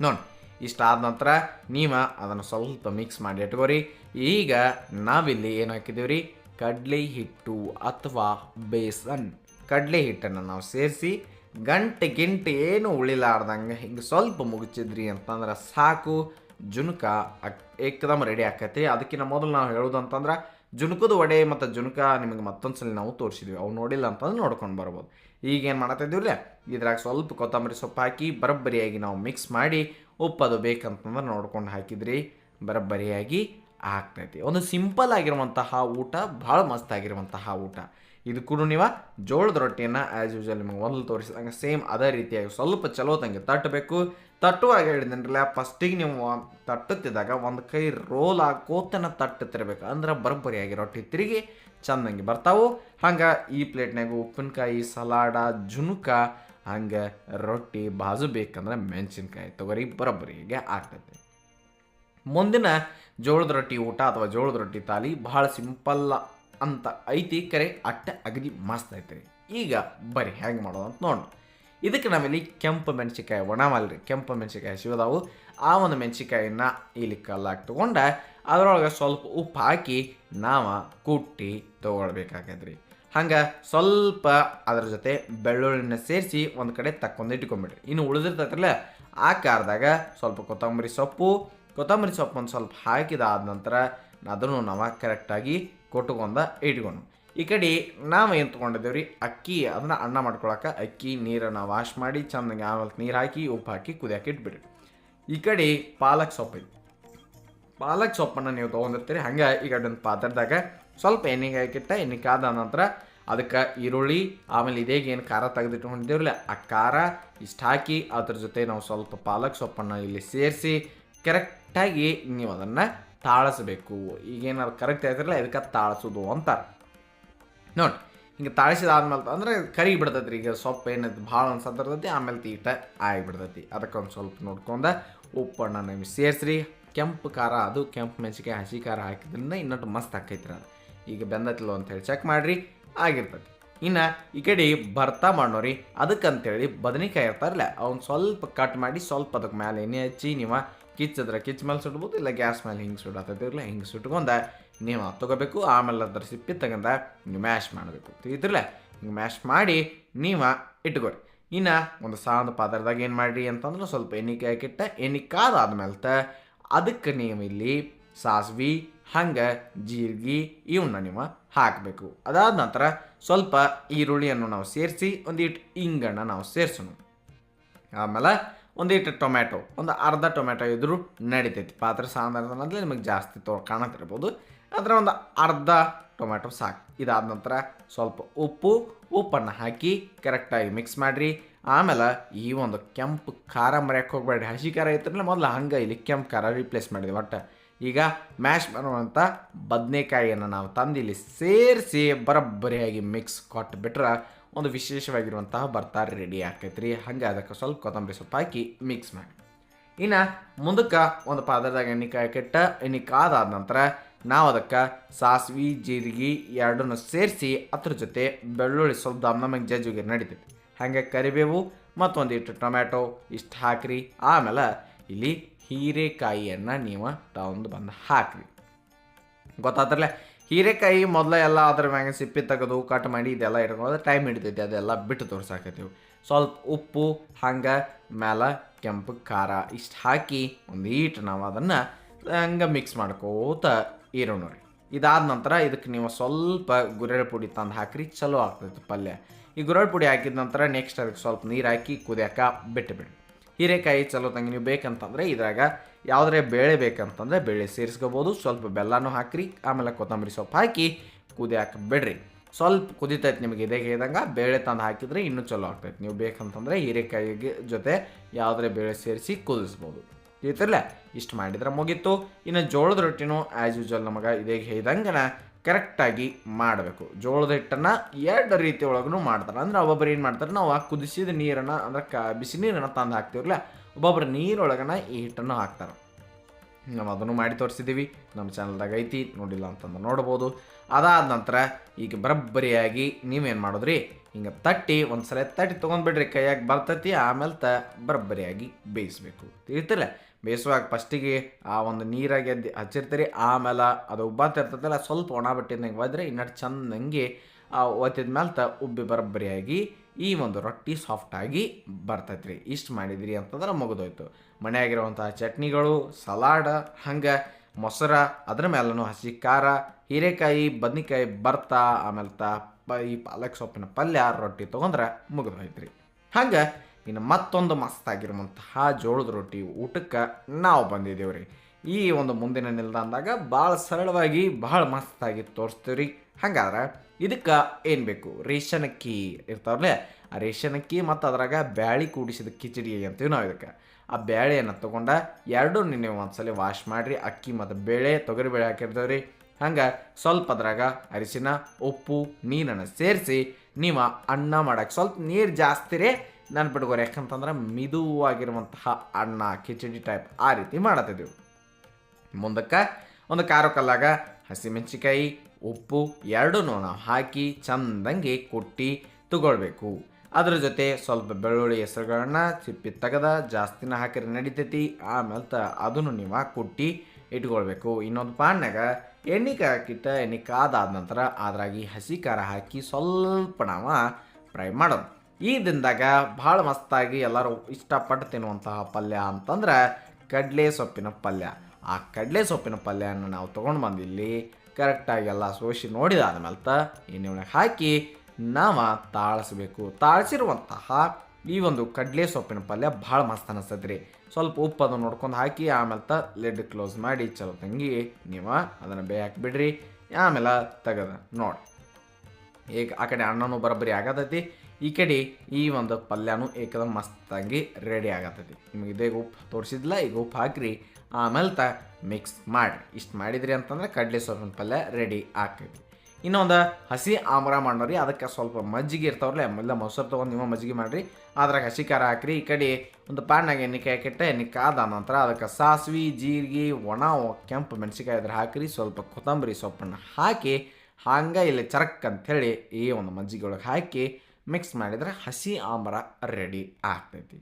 [SPEAKER 1] ನೋಡಿ ಇಷ್ಟಾದ ನಂತರ ನೀವು ಅದನ್ನು ಸ್ವಲ್ಪ ಮಿಕ್ಸ್ ಮಾಡಿ ಇಟ್ಕೋರಿ. ಈಗ ನಾವಿಲ್ಲಿ ಏನು ಹಾಕಿದ್ದೀವಿ ರೀ ಕಡಲೆ ಹಿಟ್ಟು ಅಥವಾ ಬೇಸನ್. ಕಡಲೆ ಹಿಟ್ಟನ್ನು ನಾವು ಸೇರಿಸಿ ಗಂಟೆ ಗಿಂಟೆ ಏನು ಉಳಿಲಾರ್ದಂಗೆ ಹಿಂಗೆ ಸ್ವಲ್ಪ ಮುಗಿಸಿದ್ರಿ ಅಂತಂದ್ರೆ ಸಾಕು. ಜುನುಕ ಅಕ್ ಏಕದಮ್ ರೆಡಿ ಆಕೈತಿ ಅದಕ್ಕಿಂತ ಮೊದಲು ನಾವು ಹೇಳೋದು ಅಂತಂದ್ರೆ ಜುನುಕದ ವಡೆ ಮತ್ತು ಜುನುಕ ನಿಮಗೆ ಮತ್ತೊಂದು ಸಲ ನಾವು ತೋರಿಸಿದ್ವಿ. ಅವು ನೋಡಿಲ್ಲ ಅಂತಂದ್ರೆ ನೋಡ್ಕೊಂಡು ಬರ್ಬೋದು. ಈಗ ಏನು ಮಾಡತ್ತಿದ್ದೀವ್ರಿ ಇದ್ರಾಗ ಸ್ವಲ್ಪ ಕೊತ್ತಂಬರಿ ಸೊಪ್ಪು ಹಾಕಿ ಬರೋಬ್ಬರಿಯಾಗಿ ನಾವು ಮಿಕ್ಸ್ ಮಾಡಿ ಉಪ್ಪು ಅದು ಬೇಕಂತಂದ್ರೆ ನೋಡ್ಕೊಂಡು ಹಾಕಿದ್ರಿ. ಬರಬ್ಬರಿಯಾಗಿ ಆಗ್ತೈತಿ. ಒಂದು ಸಿಂಪಲ್ ಆಗಿರುವಂತಹ ಊಟ, ಭಾಳ ಮಸ್ತ್ ಆಗಿರುವಂತಹ ಊಟ. ಇದು ಕೂಡ ನೀವು ಜೋಳದ ರೊಟ್ಟಿಯನ್ನು ಆ್ಯಸ್ ಯೂಶಲ್ ನಿಮಗೆ ಮೊದಲು ತೋರಿಸಿದಂಗೆ ಸೇಮ್ ಅದೇ ರೀತಿಯಾಗಿ ಸ್ವಲ್ಪ ಚಲೋ ತಂಗೆ ತಟ್ಟಬೇಕು. ತಟ್ಟುವಾಗ ಹೇಳಿದ್ರಲ್ಲ ಫಸ್ಟಿಗೆ ನೀವು ತಟ್ಟುತ್ತಿದ್ದಾಗ ಒಂದು ಕೈ ರೋಲ್ ಹಾಕೋತನ ತಟ್ಟುತ್ತಿರ್ಬೇಕು ಅಂದ್ರೆ ಬರೋಬ್ಬರಿಯಾಗಿ ರೊಟ್ಟಿ ತಿರುಗಿ ಚಂದಂಗೆ ಬರ್ತಾವು. ಹಂಗೆ ಈ ಪ್ಲೇಟ್ನಾಗ ಉಪ್ಪಿನಕಾಯಿ ಸಲಾಡ ಜುನುಕ ಹಂಗೆ ರೊಟ್ಟಿ, ಬಾಜು ಬೇಕಂದ್ರೆ ಮೆಣಸಿನ್ಕಾಯಿ ತೊಗರಿ, ಬರೋಬ್ಬರಿಗೆ ಆಗ್ತೈತಿ. ಮುಂದಿನ ಜೋಳದ ರೊಟ್ಟಿ ಊಟ ಅಥವಾ ಜೋಳದ ರೊಟ್ಟಿ ತಾಲಿ ಬಹಳ ಸಿಂಪಲ್ ಅಂತ ಐತಿ, ಕರೆ ಅಟ್ಟ, ಅಗದಿ ಮಸ್ತ್ ಐತ್ರಿ. ಈಗ ಬರಿ ಹೆಂಗೆ ಮಾಡೋದು ಅಂತ ನೋಡೋಣ. ಇದಕ್ಕೆ ನಾವಿಲ್ಲಿ ಕೆಂಪು ಮೆಣಸಿಕಾಯಿ ಒಣವಲ್ಲ ರೀ ಕೆಂಪು ಮೆಣಸಿಕಾಯಿ ಸಿಗೋದಾವು ಆ ಒಂದು ಮೆಣಸಿಕಾಯಿನ ಇಲ್ಲಿ ಕಲ್ಲಾಗಿ ತೊಗೊಂಡ ಅದರೊಳಗೆ ಸ್ವಲ್ಪ ಉಪ್ಪು ಹಾಕಿ ನಾವು ಕುಟ್ಟಿ ತೊಗೊಳ್ಬೇಕಾಗದ್ರಿ ಹಂಗೆ ಸ್ವಲ್ಪ ಅದ್ರ ಜೊತೆ ಬೆಳ್ಳುಳ್ಳಿನ ಸೇರಿಸಿ ಒಂದು ಕಡೆ ತಕ್ಕೊಂಡು ಇಟ್ಕೊಂಬಿಡ್ರಿ. ಇನ್ನು ಉಳಿದಿರ್ತೈತ್ರಲ್ಲ, ಆ ಕಾರದಾಗ ಸ್ವಲ್ಪ ಕೊತ್ತಂಬರಿ ಸೊಪ್ಪು ಕೊತ್ತಂಬರಿ ಸೊಪ್ಪು ಒಂದು ಸ್ವಲ್ಪ ಹಾಕಿದಾದ ನಂತರ ಅದನ್ನು ನಾವು ಕರೆಕ್ಟಾಗಿ ಕೊಟ್ಕೊಂಡ ಇಟ್ಕೊಂಡು. ಈ ಕಡೆ ನಾವು ಏನು ತೊಗೊಂಡಿದ್ದೇವೆ ರೀ ಅಕ್ಕಿ, ಅದನ್ನ ಅನ್ನ ಮಾಡ್ಕೊಳಕ್ಕೆ ಅಕ್ಕಿ ನೀರನ್ನು ವಾಶ್ ಮಾಡಿ ಚೆನ್ನಾಗಿ ಆಮೇಲೆ ನೀರು ಹಾಕಿ, ಉಪ್ಪು ಹಾಕಿ ಕುದಿಯಾಕಿ ಇಟ್ಬಿಡ್ರಿ. ಈ ಕಡೆ ಪಾಲಕ್ ಸೊಪ್ಪು ಪಾಲಕ್ ಸೊಪ್ಪನ್ನು ನೀವು ತೊಗೊಂಡಿರ್ತೀರಿ. ಹಂಗೆ ಈ ಕಡೆ ಒಂದು ಪಾತ್ರದಾಗ ಸ್ವಲ್ಪ ಎಣ್ಣೆಗೆ ಹಾಕಿಟ್ಟ ಎಣ್ಣೆ ಕಾದ ನಂತರ ಅದಕ್ಕೆ ಈರುಳ್ಳಿ, ಆಮೇಲೆ ಇದೇಗೆ ಏನು ಖಾರ ತೆಗೆದಿಟ್ಕೊಂಡಿದ್ದೀವಲ್ಲ ಆ ಖಾರ ಇಷ್ಟು ಹಾಕಿ ಅದ್ರ ಜೊತೆ ನಾವು ಸ್ವಲ್ಪ ಪಾಲಕ್ ಸೊಪ್ಪನ್ನು ಇಲ್ಲಿ ಸೇರಿಸಿ ಕರೆಕ್ಟಾಗಿ ನೀವು ಅದನ್ನು ತಾಳಿಸ್ಬೇಕು. ಈಗೇನಾದ್ರು ಕರೆಕ್ಟ್ ಆಯ್ತಿರಲ್ಲ ಇದಕ್ಕೆ ತಾಳಿಸೋದು ಅಂತಾರೆ ನೋಡಿ, ಹಿಂಗೆ ತಾಳಿಸಿದಾದ್ಮೇಲೆ ಅಂದರೆ ಕರಿ ಬಿಡ್ತೈತಿ ಈಗ ಸೊಪ್ಪು ಏನದು ಭಾಳ ಅನ್ಸತ್ತಿರ್ತೈತಿ ಆಮೇಲೆ ತೀಟ ಆಗಿಬಿಡ್ತೈತಿ. ಅದಕ್ಕೆ ಒಂದು ಸ್ವಲ್ಪ ನೋಡ್ಕೊಂಡು ಉಪ್ಪನ್ನು ನಿಮ್ಗೆ ಸೇರಿಸ್ರಿ. ಕೆಂಪು ಖಾರ, ಅದು ಕೆಂಪು ಮೆಣಸಿಕಾಯಿ ಹಸಿ ಖಾರ ಹಾಕಿದ್ರಿಂದ ಇನ್ನೊಟ್ಟು ಮಸ್ತ್ ಹಾಕೈತ್ರಿ ಅದು. ಈಗ ಬೆಂದತಿಲ್ಲ ಅಂತೇಳಿ ಚೆಕ್ ಮಾಡಿರಿ ಆಗಿರ್ತೈತಿ ಇನ್ನು ಈ ಕಡೆ ಭರ್ತಾ ಮಾಡೋರಿ ಅದಕ್ಕಂತೇಳಿ ಬದನೆಕಾಯಿ ಇರ್ತಾರಲ್ಲ, ಅವ್ನು ಸ್ವಲ್ಪ ಕಟ್ ಮಾಡಿ ಸ್ವಲ್ಪ ಅದಕ್ಕೆ ಮೇಲೆ ಎಣ್ಣೆ ಹಚ್ಚಿ, ನೀವು ಕಿಚ್ಚಿದ್ರೆ ಕಿಚ್ ಮೇಲೆ ಸುಡ್ಬೋದು, ಇಲ್ಲ ಗ್ಯಾಸ್ ಮೇಲೆ ಹಿಂಗೆ ಸುಡತ್ತೈತಿರಲ್ಲ ಹಿಂಗೆ ಸುಟ್ಕೊಂಡ ನೀವು ತಗೋಬೇಕು, ಆಮೇಲೆ ಅದರ ಸಿಪ್ಪಿ ತಗೊಂಡ ನೀವು ಮ್ಯಾಶ್ ಮಾಡಬೇಕು. ತಿಳಿತಿರಲ್ಲ ಹಿಂಗೆ ಮ್ಯಾಶ್ ಮಾಡಿ ನೀವು ಇಟ್ಕೋರಿ. ಇನ್ನು ಒಂದು ಸಾಂದ್ ಪಾತ್ರದಾಗ ಏನು ಮಾಡಿರಿ ಅಂತಂದ್ರೆ ಸ್ವಲ್ಪ ಎಣ್ಣೆ ಹಾಕಿಟ್ಟ, ಎಣ್ಣೆ ಕಾದಾದ್ಮೇಲೆ ಅದಕ್ಕೆ ನೀವು ಇಲ್ಲಿ ಸಾಸ್ವಿ, ಹಂಗೆ, ಜೀರಿಗೆ ಇವನ್ನ ನೀವು ಹಾಕಬೇಕು. ಅದಾದ ನಂತರ ಸ್ವಲ್ಪ ಈರುಳ್ಳಿಯನ್ನು ನಾವು ಸೇರಿಸಿ ಒಂದಿಟ್ಟು ಇಂಗನ್ನು ನಾವು ಸೇರಿಸೋಣ. ಆಮೇಲೆ ಒಂದಿಟ್ಟು ಟೊಮ್ಯಾಟೊ, ಒಂದು ಅರ್ಧ ಟೊಮ್ಯಾಟೊ ಇದ್ರೂ ನಡಿತೈತಿ. ಪಾತ್ರೆ ಸಾಂದ್ರದಲ್ಲಿ ನಿಮಗೆ ಜಾಸ್ತಿ ತೋ ಕಾಣತಿರ್ಬೋದು ಆದರೆ ಒಂದು ಅರ್ಧ ಟೊಮ್ಯಾಟೊ ಸಾಕು. ಇದಾದ ನಂತರ ಸ್ವಲ್ಪ ಉಪ್ಪು, ಉಪ್ಪನ್ನು ಹಾಕಿ ಕರೆಕ್ಟಾಗಿ ಮಿಕ್ಸ್ ಮಾಡಿರಿ. ಆಮೇಲೆ ಈ ಒಂದು ಕೆಂಪು ಖಾರ ಮರ್ಯಕ್ಕೆ ಹೋಗ್ಬೇಡ್ರಿ. ಹಸಿ ಖಾರ ಐತ್ರಲ್ಲ ಮೊದಲು ಹಂಗೆ ಇಲ್ಲಿ ಕೆಂಪು ಖಾರ ರಿಪ್ಲೇಸ್ ಮಾಡಿದ್ವಿ. ಒಟ್ಟು ಈಗ ಮ್ಯಾಶ್ ಮಾಡುವಂಥ ಬದನೆಕಾಯಿಯನ್ನು ನಾವು ತಂದು ಇಲ್ಲಿ ಸೇರಿಸಿ ಬರೋಬ್ಬರಿಯಾಗಿ ಮಿಕ್ಸ್ ಕೊಟ್ಟು ಬಿಟ್ರೆ ಒಂದು ವಿಶೇಷವಾಗಿರುವಂತಹ ಬರ್ತಾರೆ ರೆಡಿ ಆಕೈತ್ರಿ ಹಂಗೆ ಅದಕ್ಕೆ ಸ್ವಲ್ಪ ಕೊತ್ತಂಬರಿ ಸೊಪ್ಪು ಹಾಕಿ ಮಿಕ್ಸ್ ಮಾಡಿ. ಇನ್ನು ಮುಂದಕ್ಕೆ ಒಂದು ಪಾತ್ರದಾಗ ಎಣ್ಣೆ ಕೆಟ್ಟ ಎಣ್ಣೆ ಕಾದಾದ ನಂತರ ನಾವು ಅದಕ್ಕೆ ಸಾಸ್ವಿ, ಜೀರಿಗೆ ಎರಡನ್ನು ಸೇರಿಸಿ ಅದ್ರ ಜೊತೆ ಬೆಳ್ಳುಳ್ಳಿ ಸ್ವಲ್ಪ ದಮ್ ನಮಗೆ ಜಜ್ಜಿಗೆ ನಡಿತೈತಿ. ಹಾಗೆ ಕರಿಬೇವು, ಮತ್ತೊಂದಿಷ್ಟು ಟೊಮ್ಯಾಟೊ ಇಷ್ಟು ಹಾಕ್ರಿ. ಆಮೇಲೆ ಇಲ್ಲಿ ಹೀರೆಕಾಯಿಯನ್ನು ನೀವು ತಗೊಂಡು ಬಂದು ಹಾಕ್ರಿ. ಗೊತ್ತಾತ್ರಲ್ಲ ಹೀರೆಕಾಯಿ ಮೊದಲ ಎಲ್ಲ ಅದ್ರ ಮ್ಯಾಗ ಸಿಪ್ಪಿ ತೆಗೆದು ಕಟ್ ಮಾಡಿ ಇದೆಲ್ಲ ಇಟ್ಕೊಂಡು ಟೈಮ್ ಹಿಡಿತೈತಿ, ಅದೆಲ್ಲ ಬಿಟ್ಟು ತೋರ್ಸಾಕತ್ತೀವಿ. ಸ್ವಲ್ಪ ಉಪ್ಪು, ಹಂಗೆ, ಮ್ಯಾಲ ಕೆಂಪು, ಖಾರ ಇಷ್ಟು ಹಾಕಿ ಒಂದು ಈಟು ನಾವು ಅದನ್ನು ಹಂಗೆ ಮಿಕ್ಸ್ ಮಾಡ್ಕೋತ ಇರೋಣ ರೀ ಇದಾದ ನಂತರ ಇದಕ್ಕೆ ನೀವು ಸ್ವಲ್ಪ ಗುರೆಳ್ ಪುಡಿ ತಂದು ಹಾಕ್ರಿ, ಚಲೋ ಆಗ್ತೈತಿ ಪಲ್ಯ. ಈ ಗುರಳ್ ಪುಡಿ ಹಾಕಿದ ನಂತರ ನೆಕ್ಸ್ಟ್ ಅದಕ್ಕೆ ಸ್ವಲ್ಪ ನೀರು ಹಾಕಿ ಕುದಿಯಾಕ ಬಿಟ್ಟು ಬಿಡಿ ಹೀರೆಕಾಯಿ ಚಲೋ ತಂಗಿ ನೀವು ಬೇಕಂತಂದರೆ ಇದ್ರಾಗ ಯಾವುದೇ ಬೇಳೆ ಬೇಕಂತಂದರೆ ಬೇಳೆ ಸೇರಿಸ್ಕೋಬೋದು, ಸ್ವಲ್ಪ ಬೆಲ್ಲನೂ ಹಾಕ್ರಿ, ಆಮೇಲೆ ಕೊತ್ತಂಬರಿ ಸೊಪ್ಪು ಹಾಕಿ ಕುದಿಯಾಕ ಬಿಡ್ರಿ. ಸ್ವಲ್ಪ ಕುದಿತೈತೆ ನಿಮಗೆ ಇದೇ ಹೇಳ್ದಂಗೆ, ಬೇಳೆ ತಂದು ಹಾಕಿದರೆ ಇನ್ನೂ ಚಲೋ ಆಗ್ತೈತೆ. ನೀವು ಬೇಕಂತಂದರೆ ಹೀರೆಕಾಯಿಗೆ ಜೊತೆ ಯಾವುದೇ ಬೇಳೆ ಸೇರಿಸಿ ಕುದಿಸ್ಬೋದು. ತಿಳಿತಿರಲ್ಲ ಇಷ್ಟು ಮಾಡಿದ್ರೆ ಮುಗೀತು. ಇನ್ನು ಜೋಳದ ರೊಟ್ಟಿನೂ ಆ್ಯಸ್ ಯೂಜಲ್ ನಮಗೆ ಇದೇ ಹೇಳ್ದಂಗನ ಕರೆಕ್ಟಾಗಿ ಮಾಡಬೇಕು. ಜೋಳದ ಹಿಟ್ಟನ್ನು ಎರಡು ರೀತಿ ಒಳಗೂ ಮಾಡ್ತಾರೆ. ಅಂದ್ರೆ ಒಬ್ಬೊಬ್ಬರು ಏನು ಮಾಡ್ತಾರೆ, ನಾವು ಆ ಕುದಿಸಿದ ನೀರನ್ನು, ಅಂದ್ರೆ ಕ, ಬಿಸಿ ನೀರನ್ನು ತಂದು ಹಾಕ್ತೀವಲ್ಲ ಒಬ್ಬೊಬ್ಬರು ನೀರೊಳಗನ ಈ ಹಿಟ್ಟನ್ನು ಹಾಕ್ತಾರೆ. ನಾವು ಅದನ್ನು ಮಾಡಿ ತೋರಿಸಿದ್ದೀವಿ ನಮ್ಮ ಚಾನಲ್ದಾಗ ಐತಿ, ನೋಡಿಲ್ಲ ಅಂತಂದು ನೋಡ್ಬೋದು. ಅದಾದ ನಂತರ ಈಗ ಬರಬ್ಬರಿಯಾಗಿ ನೀವೇನು ಮಾಡಿದ್ರಿ? ಹಿಂಗೆ ತಟ್ಟಿ ಒಂದು ಸಲ ತಟ್ಟಿ ತೊಗೊಂಡ್ಬಿಡ್ರಿ, ಕೈಯಾಗಿ ಬರ್ತೈತಿ, ಆಮೇಲೆ ತ, ಬರಬ್ಬರಿಯಾಗಿ ಬೇಯಿಸ್ಬೇಕು. ತಿಳಿತಿಲ್ಲ? ಬೇಯಿಸುವಾಗ ಫಸ್ಟಿಗೆ ಆ ಒಂದು ನೀರಾಗಿ ಎದ್ದು ಹಚ್ಚಿರ್ತೀರಿ, ಆಮೇಲೆ ಅದು ಉಬ್ಬಾತಿರ್ತೈತಲ್ಲ ಸ್ವಲ್ಪ ಒಣ ಬಟ್ಟೆನಾಗ ಒದ್ರೆ ಇನ್ನಷ್ಟು ಚಂದಂಗೆ ಆ ಒತ್ತಿದ ಮೇಲೆ ತ ಉಬ್ಬಿ ಬರಬ್ಬರಿಯಾಗಿ ಈ ಒಂದು ರೊಟ್ಟಿ ಸಾಫ್ಟಾಗಿ ರೀ ಇಷ್ಟು ಮಾಡಿದಿರಿ ಅಂತಂದ್ರೆ ಮುಗಿದೋಯ್ತು. ಮನೆಯಾಗಿರುವಂಥ ಚಟ್ನಿಗಳು, ಸಲಾಡ್, ಹಂಗೆ ಮೊಸರ, ಅದ್ರ ಮೇಲೂ ಹಸಿ ಖಾರ, ಹೀರೆಕಾಯಿ, ಬದ್ನಿಕಾಯಿ ಬರ್ತಾ, ಆಮೇಲೆ ತ ಈ ಪಾಲಕ್ ಸೊಪ್ಪಿನ ಪಲ್ಯ, ರೊಟ್ಟಿ ತೊಗೊಂಡ್ರೆ ಮುಗಿದೋಯ್ತು ರೀ ಹಂಗೆ ಇನ್ನು ಮತ್ತೊಂದು ಮಸ್ತಾಗಿರುವಂತಹ ಜೋಳದ ರೊಟ್ಟಿ ಊಟಕ್ಕೆ ನಾವು ಬಂದಿದ್ದೇವೆ ರೀ. ಈ ಒಂದು ಮುಂದಿನ ನಿಲ್ದಾಣದಾಗ ಭಾಳ ಸರಳವಾಗಿ, ಭಾಳ ಮಸ್ತಾಗಿ ತೋರಿಸ್ತೀವಿ ರೀ. ಹಂಗಾದ್ರೆ ಇದಕ್ಕೆ ಏನು ಬೇಕು? ರೇಷನ್ ಅಕ್ಕಿ ಇರ್ತಾವಲ್ಲ, ಆ ರೇಷನ್ ಅಕ್ಕಿ ಮತ್ತು ಅದರಾಗ ಬ್ಯಾಳಿ ಕೂಡಿಸಿದ ಕಿಚಡಿ ಅಂತೀವಿ ನಾವು ಇದಕ್ಕೆ. ಆ ಬ್ಯಾಳೆಯನ್ನು ತೊಗೊಂಡ ಎರಡೂ ನೀವು ಒಂದ್ಸಲ ವಾಶ್ ಮಾಡಿರಿ, ಅಕ್ಕಿ ಮತ್ತು ಬೇಳೆ, ತೊಗರಿ ಬೇಳೆ ಹಾಕಿರ್ತೀವಿ ರೀ. ಹಂಗೆ ಸ್ವಲ್ಪ ಅದ್ರಾಗ ಅರಿಶಿನ, ಉಪ್ಪು, ನೀರನ್ನು ಸೇರಿಸಿ, ನೀವು ಅನ್ನ ಮಾಡೋಕ್ಕೆ ಸ್ವಲ್ಪ ನೀರು ಜಾಸ್ತಿ ರೀ. ನೆನ್ಪಿಟ್ಕೋರಿ ಯಾಕಂತಂದ್ರೆ ಮಿದುವಾಗಿರುವಂತಹ ಅನ್ನ ಕಿಚಡಿ ಟೈಪ್ ಆ ರೀತಿ ಮಾಡತ್ತಿದ್ದೆವು ಮುಂದಕ್ಕೆ ಒಂದು ಖಾರ ಕಲ್ಲಾಗ ಹಸಿಮೆಣಸಿಕಾಯಿ ಉಪ್ಪು ಎರಡೂ ನಾವು ಹಾಕಿ ಚಂದಂಗೆ ಕುಟ್ಟಿ ತಗೊಳ್ಬೇಕು. ಅದ್ರ ಜೊತೆ ಸ್ವಲ್ಪ ಬೆಳ್ಳುಳ್ಳಿ ಹೆಸರುಗಳನ್ನ ಚಿಪ್ಪಿ ತೆಗೆದ, ಜಾಸ್ತಿನ ಹಾಕಿದ್ರೆ ನಡಿತೈತಿ, ಆಮೇಲೆ ತ ಅದನ್ನು ನೀವು ಕುಟ್ಟಿ ಇಟ್ಕೊಳ್ಬೇಕು. ಇನ್ನೊಂದು ಪಾನ್ಯಾಗ ಎಣ್ಣೆ ಹಾಕಿಟ್ಟ ಎಣ್ಣೆ ಕಾದಾದ ನಂತರ ಅದ್ರಾಗಿ ಹಸಿ ಖಾರ ಹಾಕಿ ಸ್ವಲ್ಪ ನಾವು ಫ್ರೈ ಮಾಡೋದು. ಈ ದಿನದಾಗ ಭಾಳ ಮಸ್ತಾಗಿ ಎಲ್ಲರೂ ಇಷ್ಟಪಟ್ಟು ತಿನ್ನುವಂತಹ ಪಲ್ಯ ಅಂತಂದ್ರೆ ಕಡಲೆ ಸೊಪ್ಪಿನ ಪಲ್ಯ. ಆ ಕಡಲೆ ಸೊಪ್ಪಿನ ಪಲ್ಯನ ನಾವು ತೊಗೊಂಡು ಬಂದಿಲ್ಲಿ, ಕರೆಕ್ಟಾಗಿ ಎಲ್ಲ ಸೋಸಿ ನೋಡಿದಾದ್ಮೇಲೆ ತ ಎಣ್ಣೆ ಹಾಕಿ ನಾವು ತಾಳಿಸ್ಬೇಕು. ತಾಳಿಸಿರುವಂತಹ ಈ ಒಂದು ಕಡಲೆ ಸೊಪ್ಪಿನ ಪಲ್ಯ ಭಾಳ ಮಸ್ತ್ ಅನಿಸ್ತದೆ ರೀ ಸ್ವಲ್ಪ ಉಪ್ಪು ಅದನ್ನು ನೋಡ್ಕೊಂಡು ಹಾಕಿ ಆಮೇಲೆ ತ ಲಿಡ್ ಕ್ಲೋಸ್ ಮಾಡಿ ಚಲೋ ತಂಗಿ ನೀವು ಅದನ್ನು ಬೇ ಹಾಕಿಬಿಡ್ರಿ ಆಮೇಲೆ ತೆಗದ ನೋಡಿ. ಈಗ ಆ ಕಡೆ ಅಣ್ಣನೂ ಬರೋಬ್ಬರಿ ಆಗತೈತಿ. ಈ ಕಡೆ ಈ ಒಂದು ಪಲ್ಯನೂ ಏಕದಮ್ ಮಸ್ತಾಗಿ ರೆಡಿ ಆಗತ್ತೈತಿ. ನಿಮಗೆ ಇದೇ ಉಪ್ಪು ತೋರಿಸಿದ್ಲ, ಈಗ ಉಪ್ಪು ಹಾಕ್ರಿ. ಆಮೇಲೆ ತ ಮಿಕ್ಸ್ ಮಾಡಿ ಇಷ್ಟು ಮಾಡಿದ್ರಿ ಅಂತಂದ್ರೆ ಕಡಲೆ ಸೊಪ್ಪಿನ ಪಲ್ಯ ರೆಡಿ ಆಗ್ತೈತಿ. ಇನ್ನೊಂದು ಹಸಿ ಆಮ್ರ ಮಾಡೋರಿ. ಅದಕ್ಕೆ ಸ್ವಲ್ಪ ಮಜ್ಜಿಗೆ ಇರ್ತಾವ್ರಲ್ಲ, ಎಲ್ಲ ಮೊಸರು ತೊಗೊಂಡು ನೀವು ಮಜ್ಜಿಗೆ ಮಾಡಿರಿ. ಅದ್ರಾಗ ಹಸಿ ಖಾರ ಹಾಕ್ರಿ. ಈ ಕಡೆ ಒಂದು ಪಾನಾಗ ಎಣ್ಣೆ ಕೆಟ್ಟ, ಎಣ್ಣೆ ಕಾದ ನಂತರ ಅದಕ್ಕೆ ಸಾಸ್ವಿ, ಜೀರಿಗೆ, ಒಣ, ಕೆಂಪು ಮೆಣಸಿಕಾಯಿ ಅದ್ರ ಹಾಕಿರಿ. ಸ್ವಲ್ಪ ಕೊತ್ತಂಬರಿ ಸೊಪ್ಪನ್ನು ಹಾಕಿ, ಹಂಗೆ ಇಲ್ಲಿ ಚರಕ್ ಅಂಥೇಳಿ ಈ ಒಂದು ಮಜ್ಜಿಗೆ ಒಳಗೆ ಹಾಕಿ ಮಿಕ್ಸ್ ಮಾಡಿದ್ರೆ ಹಸಿ ಆಮ್ರ ರೆಡಿ ಆಗ್ತೈತಿ.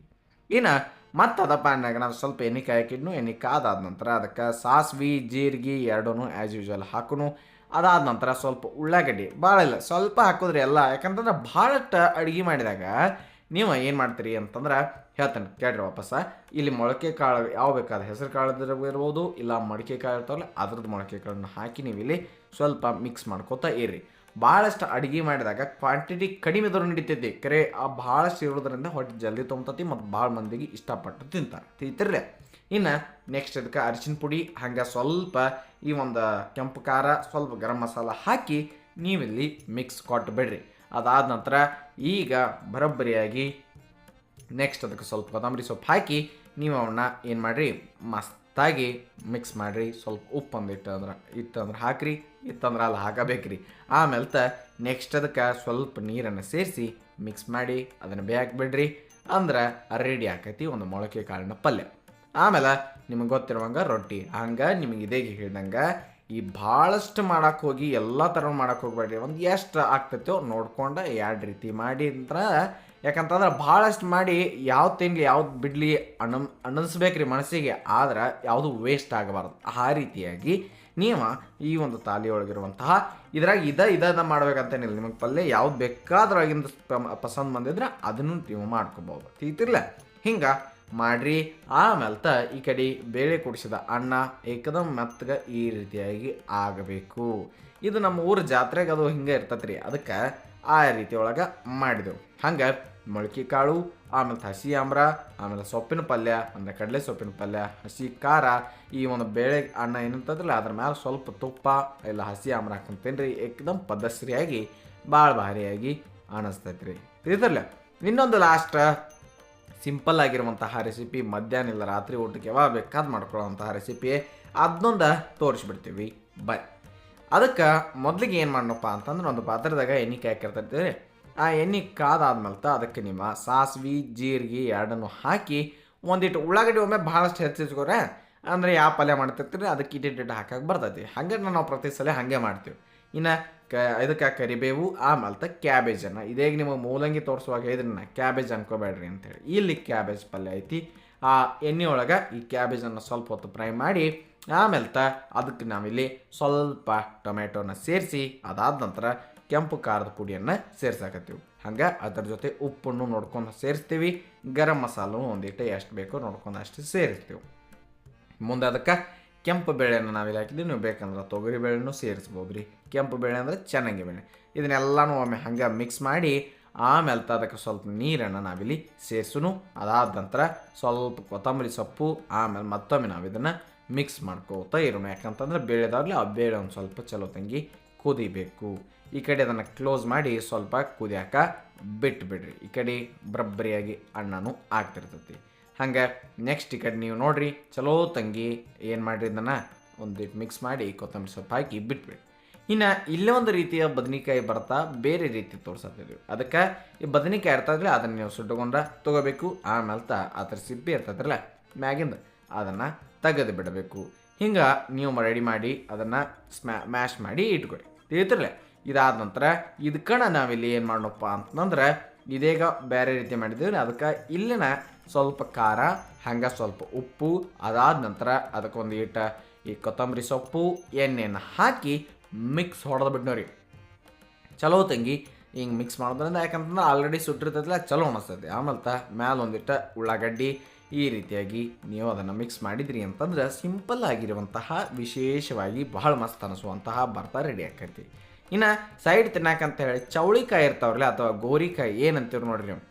[SPEAKER 1] ಇನ್ನು ಮತ್ತು ಅದ ಪ್ಯಾನ್ನಾಗ ನಾವು ಸ್ವಲ್ಪ ಎಣ್ಣೆ ಹಾಕಿದ್ನು ಕಾದಾದ ನಂತರ ಅದಕ್ಕೆ ಸಾಸ್ವಿ, ಜೀರಿಗೆ ಎರಡೂ ಆ್ಯಸ್ ಯೂಶ್ವಲ್ ಹಾಕೋನು. ಅದಾದ ನಂತರ ಸ್ವಲ್ಪ ಉಳ್ಳಾಗಡ್ಡಿ ಭಾಳ ಇಲ್ಲ, ಸ್ವಲ್ಪ ಹಾಕಿದ್ರಿ ಎಲ್ಲ, ಯಾಕಂತಂದ್ರೆ ಭಾಳಷ್ಟು ಅಡುಗೆ ಮಾಡಿದಾಗ ನೀವು ಏನು ಮಾಡ್ತೀರಿ ಅಂತಂದ್ರೆ ಹೇಳ್ತೇನೆ, ಕೇಳ್ರಿ ವಾಪಸ್ಸ ಇಲ್ಲಿ ಮೊಳಕೆ ಕಾಳು ಯಾವ ಬೇಕಾದ ಹೆಸರು ಕಾಳು ಇರ್ಬೋದು, ಇಲ್ಲ ಮಡಿಕೆ ಕಾಳು ಇರ್ತಾವಲ್ಲ ಅದ್ರದ್ದು ಮೊಳಕೆ ಕಾಳನ್ನು ಹಾಕಿ ನೀವು ಇಲ್ಲಿ ಸ್ವಲ್ಪ ಮಿಕ್ಸ್ ಮಾಡ್ಕೋತಾ ಇರ್ರಿ. ಭಾಳಷ್ಟು ಅಡುಗೆ ಮಾಡಿದಾಗ ಕ್ವಾಂಟಿಟಿ ಕಡಿಮೆ ಇದ್ರೂ ನಡೀತೈತಿ. ಕರೆ, ಆ ಭಾಳಷ್ಟು ಇರೋದ್ರಿಂದ ಹೊಟ್ಟೆ ಜಲ್ದಿ ತೊಗೊಂತತಿ ಮತ್ತು ಭಾಳ ಮಂದಿಗೆ ಇಷ್ಟಪಟ್ಟು ತಿಂತಾರೆ. ತಿಂತಿರ್ಲೆ ಇನ್ನು ನೆಕ್ಸ್ಟ್ ಇದಕ್ಕೆ ಅರಿಶಿನ ಪುಡಿ, ಹಂಗೆ ಸ್ವಲ್ಪ ಈ ಒಂದು ಕೆಂಪು ಖಾರ, ಸ್ವಲ್ಪ ಗರಂ ಮಸಾಲ ಹಾಕಿ ನೀವಿಲ್ಲಿ ಮಿಕ್ಸ್ ಕೊಟ್ಟು ಬಿಡ್ರಿ ಅದಾದ ನಂತರ ಈಗ ಬರೋಬ್ಬರಿಯಾಗಿ ನೆಕ್ಸ್ಟ್ ಅದಕ್ಕೆ ಸ್ವಲ್ಪ ಕೊತ್ತಂಬರಿ ಸೊಪ್ಪು ಹಾಕಿ ನೀವು ಅವನ್ನ ಏನು ಮಾಡಿರಿ ಮಸ್ತಾಗಿ ಮಿಕ್ಸ್ ಮಾಡಿರಿ. ಸ್ವಲ್ಪ ಉಪ್ಪು ಒಂದು ಇಟ್ಟು ಅಂದ್ರೆ ಇತ್ತು ಅಂದ್ರೆ ಹಾಕ್ರಿ ಇತ್ತಂದ್ರೆ ಅಲ್ಲಿ ಹಾಕಬೇಕ್ರಿ. ಆಮೇಲೆ ತ ನೆಕ್ಸ್ಟ್ ಅದಕ್ಕೆ ಸ್ವಲ್ಪ ನೀರನ್ನು ಸೇರಿಸಿ ಮಿಕ್ಸ್ ಮಾಡಿ ಅದನ್ನು ಬೇಯಕ್ಕೆ ಬಿಡ್ರಿ. ಅಂದ್ರೆ ರೆಡಿ ಆಕೈತಿ ಒಂದು ಮೊಳಕೆ ಕಾಳಿನ ಪಲ್ಯ. ಆಮೇಲೆ ನಿಮಗೆ ಗೊತ್ತಿರುವಂಗೆ ರೊಟ್ಟಿ. ಹಂಗೆ ನಿಮಗೆ ಇದೇ ಹೇಳ್ದಂಗೆ ಈ ಭಾಳಷ್ಟು ಮಾಡೋಕ್ಕೆ ಹೋಗಿ ಎಲ್ಲ ಥರ ಮಾಡೋಕ್ಕೆ ಹೋಗ್ಬೇಡ್ರಿ. ಒಂದು ಎಷ್ಟು ಆಗ್ತೈತೋ ನೋಡ್ಕೊಂಡು ಎರಡು ರೀತಿ ಮಾಡಿ ಅಂತ ಯಾಕಂತಂದ್ರೆ ಭಾಳಷ್ಟು ಮಾಡಿ ಯಾವ್ದು ತಿನ್ಲಿ ಯಾವ್ದು ಬಿಡಲಿ ಅಣ್ಣ ಅನ್ನಿಸ್ಬೇಕ್ರಿ ಮನಸ್ಸಿಗೆ, ಆದ್ರೆ ಯಾವುದು ವೇಸ್ಟ್ ಆಗಬಾರ್ದು. ಆ ರೀತಿಯಾಗಿ ನೀವು ಈ ಒಂದು ತಾಲಿ ಒಳಗಿರುವಂತಹ ಇದ್ರಾಗ ಇದ ಇದ ಮಾಡ್ಬೇಕಂತೇನಿಲ್ಲ ನಿಮಗೆ ಪಲ್ಯ ಯಾವ್ದು ಬೇಕಾದ್ರೊಳಗಿಂದ ಪಸಂದ್ ಬಂದಿದ್ರೆ ಅದನ್ನು ನೀವು ಮಾಡ್ಕೋಬೋದು ತಿಳಿತಿರ್ಲ? ಹಿಂಗೆ ಮಾಡ್ರಿ. ಆಮೇಲೆ ತ ಈ ಕಡೆ ಬೇಳೆ ಕುಡಿಸಿದ ಅನ್ನ ಏಕದಮ್ ಮೆತ್ತಗೆ ಈ ರೀತಿಯಾಗಿ ಆಗಬೇಕು. ಇದು ನಮ್ಮ ಊರ ಜಾತ್ರೆಗೆ ಅದು ಹಿಂಗೆ ಇರ್ತತ್ರಿ. ಅದಕ್ಕೆ ಆ ರೀತಿ ಒಳಗೆ ಮಾಡಿದೆವು. ಹಂಗೆ ಮೊಳಕೆ ಕಾಳು, ಆಮೇಲೆ ಹಸಿ ಆಮ್ರ, ಆಮೇಲೆ ಸೊಪ್ಪಿನ ಪಲ್ಯ ಅಂದರೆ ಕಡಲೆ ಸೊಪ್ಪಿನ ಪಲ್ಯ, ಹಸಿ ಖಾರ, ಈ ಒಂದು ಬೇಳೆ ಅನ್ನ ಏನಂತಂದ್ರೆ ಅದ್ರ ಮೇಲೆ ಸ್ವಲ್ಪ ತುಪ್ಪ, ಇಲ್ಲ ಹಸಿ ಆಮ್ರ ಹಾಕೊಂತೇನೆ ರೀ. ಏಕದಮ್ ಪದ್ಧಸರಿಯಾಗಿ ಭಾಳ ಭಾರಿಯಾಗಿ ಅನಿಸ್ತೈತೆ ರೀ ತಿಳಿದಲ್ಲ ಇನ್ನೊಂದು ಲಾಸ್ಟ್ ಸಿಂಪಲ್ ಆಗಿರುವಂತಹ ರೆಸಿಪಿ ಮಧ್ಯಾಹ್ನ ಇಲ್ಲ ರಾತ್ರಿ ಊಟಕ್ಕೆ ಯಾವಾಗ ಬೇಕಾದ ಮಾಡ್ಕೊಳ್ಳೋವಂತಹ ರೆಸಿಪಿ ಅದನ್ನೊಂದು ತೋರಿಸ್ಬಿಡ್ತೀವಿ. ಬೈ. ಅದಕ್ಕೆ ಮೊದಲಿಗೆ ಏನು ಮಾಡೋಣಪ್ಪ ಅಂತಂದ್ರೆ, ಒಂದು ಪಾತ್ರದಾಗ ಎಣ್ಣೆ ಹಾಕಿರ್ತೈತೆ ಆ ಎಣ್ಣೆ ಕಾದಾದ್ಮೇಲೆ ಅದಕ್ಕೆ ನಿಮ್ಮ ಸಾಸ್ವಿ, ಜೀರಿಗೆ ಎರಡನ್ನು ಹಾಕಿ ಒಂದಿಟ್ಟು ಉಳ್ಳಾಗಡ್ಡಿ ಒಮ್ಮೆ ಭಾಳಷ್ಟು ಹೆಚ್ಚಿಸ್ಕೊರೆ, ಅಂದರೆ ಯಾವ ಪಲ್ಯ ಮಾಡ್ತಿರ್ತೀರಿ ಅದಕ್ಕೆ ಇಟ್ಟಿಟ್ಟು ಹಾಕಕ್ಕೆ ಬರ್ತೈತಿ. ಹಾಗೆ ನಾವು ಪ್ರತಿ ಸಲ ಹಾಗೆ ಮಾಡ್ತೀವಿ. ಇನ್ನು ಕ, ಇದಕ್ಕೆ ಕರಿಬೇವು ಆಮೇಲೆ ಕ್ಯಾಬೇಜನ್ನು ಇದೇಗ ನಿಮಗೆ ಮೂಲಂಗಿ ತೋರಿಸುವಾಗ ಇದನ್ನ ಕ್ಯಾಬೇಜ್ ಅನ್ಕೋಬೇಡ್ರಿ ಅಂತೇಳಿ ಇಲ್ಲಿ ಕ್ಯಾಬೇಜ್ ಪಲ್ಯ ಐತಿ. ಆ ಎಣ್ಣೆ ಒಳಗೆ ಈ ಕ್ಯಾಬೇಜನ್ನು ಸ್ವಲ್ಪ ಹೊತ್ತು ಫ್ರೈ ಮಾಡಿ ಆಮೇಲೆ ತ ಅದಕ್ಕೆ ನಾವಿಲ್ಲಿ ಸ್ವಲ್ಪ ಟೊಮೆಟೊನ ಸೇರಿಸಿ, ಅದಾದ ನಂತರ ಕೆಂಪು ಖಾರದ ಪುಡಿಯನ್ನು ಸೇರ್ಸಾಕತ್ತೀವಿ. ಹಂಗೆ ಅದ್ರ ಜೊತೆ ಉಪ್ಪನ್ನು ನೋಡ್ಕೊಂಡು ಸೇರಿಸ್ತೀವಿ. ಗರಂ ಮಸಾಲೂ ಒಂದಿಟ್ಟು ಎಷ್ಟು ಬೇಕೋ ನೋಡ್ಕೊಂಡು ಅಷ್ಟು ಸೇರಿಸ್ತೀವಿ. ಮುಂದೆ ಅದಕ್ಕೆ ಕೆಂಪು ಬೇಳೆಯನ್ನು ನಾವಿಲ್ಲಿ ಹಾಕಿದ್ವಿ. ನೀವು ಬೇಕಂದ್ರೆ ತೊಗರಿ ಬೇಳೆನೂ ಸೇರಿಸ್ಬೋದು ರೀ ಕೆಂಪು ಬೇಳೆ ಅಂದರೆ ಚೆನ್ನಾಗಿ ಬೇಳೆ. ಇದನ್ನೆಲ್ಲನೂ ಒಮ್ಮೆ ಹಂಗೆ ಮಿಕ್ಸ್ ಮಾಡಿ ಆಮೇಲೆ ಅದಕ್ಕೆ ಸ್ವಲ್ಪ ನೀರನ್ನು ನಾವಿಲ್ಲಿ ಸೇರಿಸುನು. ಅದಾದ ನಂತರ ಸ್ವಲ್ಪ ಕೊತ್ತಂಬರಿ ಸೊಪ್ಪು, ಆಮೇಲೆ ಮತ್ತೊಮ್ಮೆ ನಾವು ಇದನ್ನು ಮಿಕ್ಸ್ ಮಾಡ್ಕೋತಾ ಇರೋಣ. ಯಾಕಂತಂದ್ರೆ ಬೇಳೆದಾಗಲಿ ಆ ಬೇಳೆ ಒಂದು ಸ್ವಲ್ಪ ಚಲೋ ತಂಗಿ ಕುದಿಬೇಕು. ಈ ಕಡೆ ಅದನ್ನು ಕ್ಲೋಸ್ ಮಾಡಿ ಸ್ವಲ್ಪ ಕುದಿಯಾಕ ಬಿಟ್ಬಿಡ್ರಿ. ಈ ಕಡೆ ಬರಬ್ಬರಿಯಾಗಿ ಅಣ್ಣನೂ ಆಗ್ತಿರ್ತೈತಿ. ಹಂಗೆ ನೆಕ್ಸ್ಟ್ ಈ ಕಡೆ ನೀವು ನೋಡ್ರಿ, ಚಲೋ ತಂಗಿ ಏನು ಮಾಡ್ರಿ ಇದನ್ನು? ಒಂದಿಟ್ಟು ಮಿಕ್ಸ್ ಮಾಡಿ ಕೊತ್ತಂಬರಿ ಸೊಪ್ಪು ಹಾಕಿ ಬಿಟ್ಬಿಡಿ ಇನ್ನು ಇಲ್ಲೇ ಒಂದು ರೀತಿಯ ಬದನೆಕಾಯಿ ಬರ್ತಾ ಬೇರೆ ರೀತಿ ತೋರ್ಸತ್ತಿದ್ವಿ. ಅದಕ್ಕೆ ಈ ಬದನೆಕಾಯಿ ಇರ್ತದ್ರೆ ಅದನ್ನು ನೀವು ಸುಟ್ಟುಕೊಂಡ್ರೆ ತೊಗೋಬೇಕು. ಆಮೇಲೆ ತ ಅದ್ರ ಸಿಪ್ಪೆ ಇರ್ತದ್ರಲ್ಲ ಮ್ಯಾಗಿಂದ. ಅದನ್ನು ತೆಗೆದು ಬಿಡಬೇಕು. ಹಿಂಗೆ ನೀವು ರೆಡಿ ಮಾಡಿ ಅದನ್ನು ಸ್ಮ್ಯಾ ಮ್ಯಾಶ್ ಮಾಡಿ ಇಟ್ಕೊಳ್ಳಿ ತಿಳಿತಿರಲಿ ಇದಾದ ನಂತರ ಇದಕ್ಕಣ ನಾವಿಲ್ಲಿ ಏನು ಮಾಡೋಣಪ್ಪ ಅಂತಂದ್ರೆ ಇದೀಗ ಬೇರೆ ರೀತಿ ಮಾಡಿದ್ದೀವಿ ಅದಕ್ಕೆ ಇಲ್ಲಿನ ಸ್ವಲ್ಪ ಖಾರ, ಹಂಗೆ ಸ್ವಲ್ಪ ಉಪ್ಪು, ಅದಾದ ನಂತರ ಅದಕ್ಕೊಂದು ಈಟ, ಈ ಕೊತ್ತಂಬರಿ ಸೊಪ್ಪು, ಎಣ್ಣೆಯನ್ನು ಹಾಕಿ ಮಿಕ್ಸ್ ಹೊಡೆದು ಬಿಟ್ನವ್ರಿ ಚಲೋ ತಂಗಿ. ಹಿಂಗೆ ಮಿಕ್ಸ್ ಮಾಡೋದ್ರಿಂದ ಯಾಕಂತಂದ್ರೆ ಆಲ್ರೆಡಿ ಸುಟ್ಟಿರ್ತೈತಿಲ್ಲ, ಚಲೋ ಅನಿಸ್ತೈತಿ. ಆಮೇಲೆ ತ ಮ್ಯಾಲ ಉಳ್ಳಾಗಡ್ಡಿ ಈ ರೀತಿಯಾಗಿ ನೀವು ಅದನ್ನು ಮಿಕ್ಸ್ ಮಾಡಿದ್ರಿ ಅಂತಂದ್ರೆ ಸಿಂಪಲ್ ಆಗಿರುವಂತಹ, ವಿಶೇಷವಾಗಿ ಬಹಳ ಮಸ್ತ್ ಅನಿಸುವಂತಹ ಬರ್ತಾ ರೆಡಿ ಆಕೈತಿ ಇನ್ನು ಸೈಡ್ ತಿನ್ನಕಂತ ಹೇಳಿ, ಚೌಳಿಕಾಯಿ ಇರ್ತಾವ್ರಲ್ಲ ಅಥವಾ ಗೋರಿಕಾಯಿ ಏನಂತೀವಿ ನೋಡ್ರಿ ನೀವು?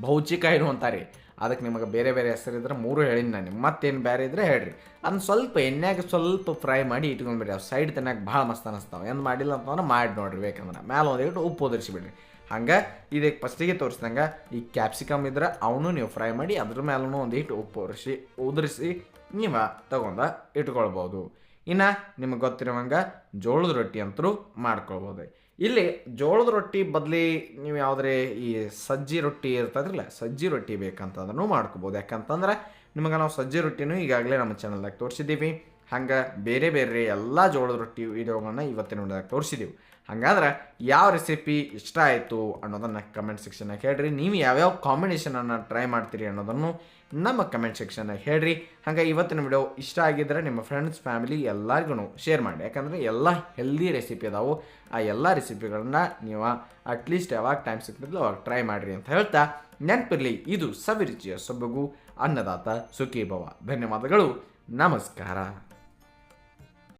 [SPEAKER 1] ಬೌಚಿಕಾಯಿನು ಅಂತಾರೆ. ಅದಕ್ಕೆ ನಿಮಗೆ ಬೇರೆ ಬೇರೆ ಹೆಸರಿದ್ರೆ ಮೂರು ಹೇಳಿನಿ ನಾನು. ಮತ್ತೇನು ಬೇರೆ ಇದ್ರೆ ಹೇಳ್ರಿ. ಅದನ್ನ ಸ್ವಲ್ಪ ಎಣ್ಣೆಗೆ ಸ್ವಲ್ಪ ಫ್ರೈ ಮಾಡಿ ಇಟ್ಕೊಂಡ್ಬಿಡ್ರಿ. ಅವು ಸೈಡ್ ತಿನ್ನಕ್ಕೆ ಭಾಳ ಮಸ್ತ್ ಅನಿಸ್ತಾವೆ. ಏನು ಮಾಡಿಲ್ಲ ಅಂತಂದ್ರೆ ಮಾಡಿ ನೋಡ್ರಿ ಬೇಕಂದ್ರೆ. ಮೇಲೆ ಒಂದಿಟ್ಟು ಉಪ್ಪು ಒದರಿಸಿಬಿಡ್ರಿ ಹಂಗೆ ಇದಕ್ಕೆ ಫಸ್ಟಿಗೆ ತೋರಿಸ್ದಂಗೆ ಈ ಕ್ಯಾಪ್ಸಿಕಮ್ ಇದ್ರೆ ಅವನು ನೀವು ಫ್ರೈ ಮಾಡಿ ಅದ್ರ ಮೇಲೂ ಒಂದಿಟ್ಟು ಉಪ್ಪು ಒರೆಸಿ, ಉದುರಿಸಿ ನೀವು ತಗೊಂಡ ಇಟ್ಕೊಳ್ಬೋದು. ಇನ್ನು ನಿಮಗೆ ಗೊತ್ತಿರುವಂಗೆ ಜೋಳದ ರೊಟ್ಟಿ ಅಂತರೂ ಮಾಡ್ಕೊಳ್ಬೋದು. ಇಲ್ಲಿ ಜೋಳದ ರೊಟ್ಟಿ ಬದಲಿ ನೀವು ಯಾವುದೇ ಈ ಸಜ್ಜಿ ರೊಟ್ಟಿ ಇರ್ತದ್ರಲ್ಲ ಸಜ್ಜಿ ರೊಟ್ಟಿ ಬೇಕಂತಂದ್ರೂ ಮಾಡ್ಕೋಬೋದು. ಯಾಕಂತಂದ್ರೆ ನಿಮಗೆ ನಾವು ಸಜ್ಜಿ ರೊಟ್ಟಿನೂ ಈಗಾಗಲೇ ನಮ್ಮ ಚಾನಲ್ದಾಗ ತೋರಿಸಿದ್ದೀವಿ. ಹಂಗೆ ಬೇರೆ ಬೇರೆ ಎಲ್ಲ ಜೋಳದ ರೊಟ್ಟಿ ವಿಡಿಯೋಗಳನ್ನ ಇವತ್ತಿನ ವಿಡಿಯೋದಾಗ ತೋರಿಸಿದ್ದೀವಿ ಹಂಗಾದ್ರೆ ಯಾವ ರೆಸಿಪಿ ಇಷ್ಟ ಆಯಿತು ಅನ್ನೋದನ್ನು ಕಮೆಂಟ್ ಸೆಕ್ಷನ್ನಾಗ ಹೇಳ್ರಿ. ನೀವು ಯಾವ್ಯಾವ ಕಾಂಬಿನೇಷನನ್ನು ಟ್ರೈ ಮಾಡ್ತೀರಿ ಅನ್ನೋದನ್ನು ನಮ್ಮ ಕಮೆಂಟ್ ಸೆಕ್ಷನ್ನಾಗ ಹೇಳ್ರಿ. ಹಾಗೆ ಇವತ್ತಿನ ವಿಡಿಯೋ ಇಷ್ಟ ಆಗಿದ್ದರೆ ನಿಮ್ಮ ಫ್ರೆಂಡ್ಸ್ ಫ್ಯಾಮಿಲಿ ಎಲ್ಲರಿಗೂ ಶೇರ್ ಮಾಡಿ. ಯಾಕಂದರೆ ಎಲ್ಲ ಹೆಲ್ದಿ ರೆಸಿಪಿ ಅದಾವು. ಆ ಎಲ್ಲ ರೆಸಿಪಿಗಳನ್ನ ನೀವು ಅಟ್ಲೀಸ್ಟ್ ಯಾವಾಗ ಟೈಮ್ ಸಿಗ್ತಿದ್ಲು ಅವಾಗ ಟ್ರೈ ಮಾಡಿರಿ ಅಂತ ಹೇಳ್ತಾ ನೆನಪಿರಲಿ. ಇದು ಸವಿರುಚಿಯ ಸೊಬಗು ಅನ್ನದಾತ ಸುಖಿ ಭವ ಧನ್ಯವಾದಗಳು. ನಮಸ್ಕಾರ.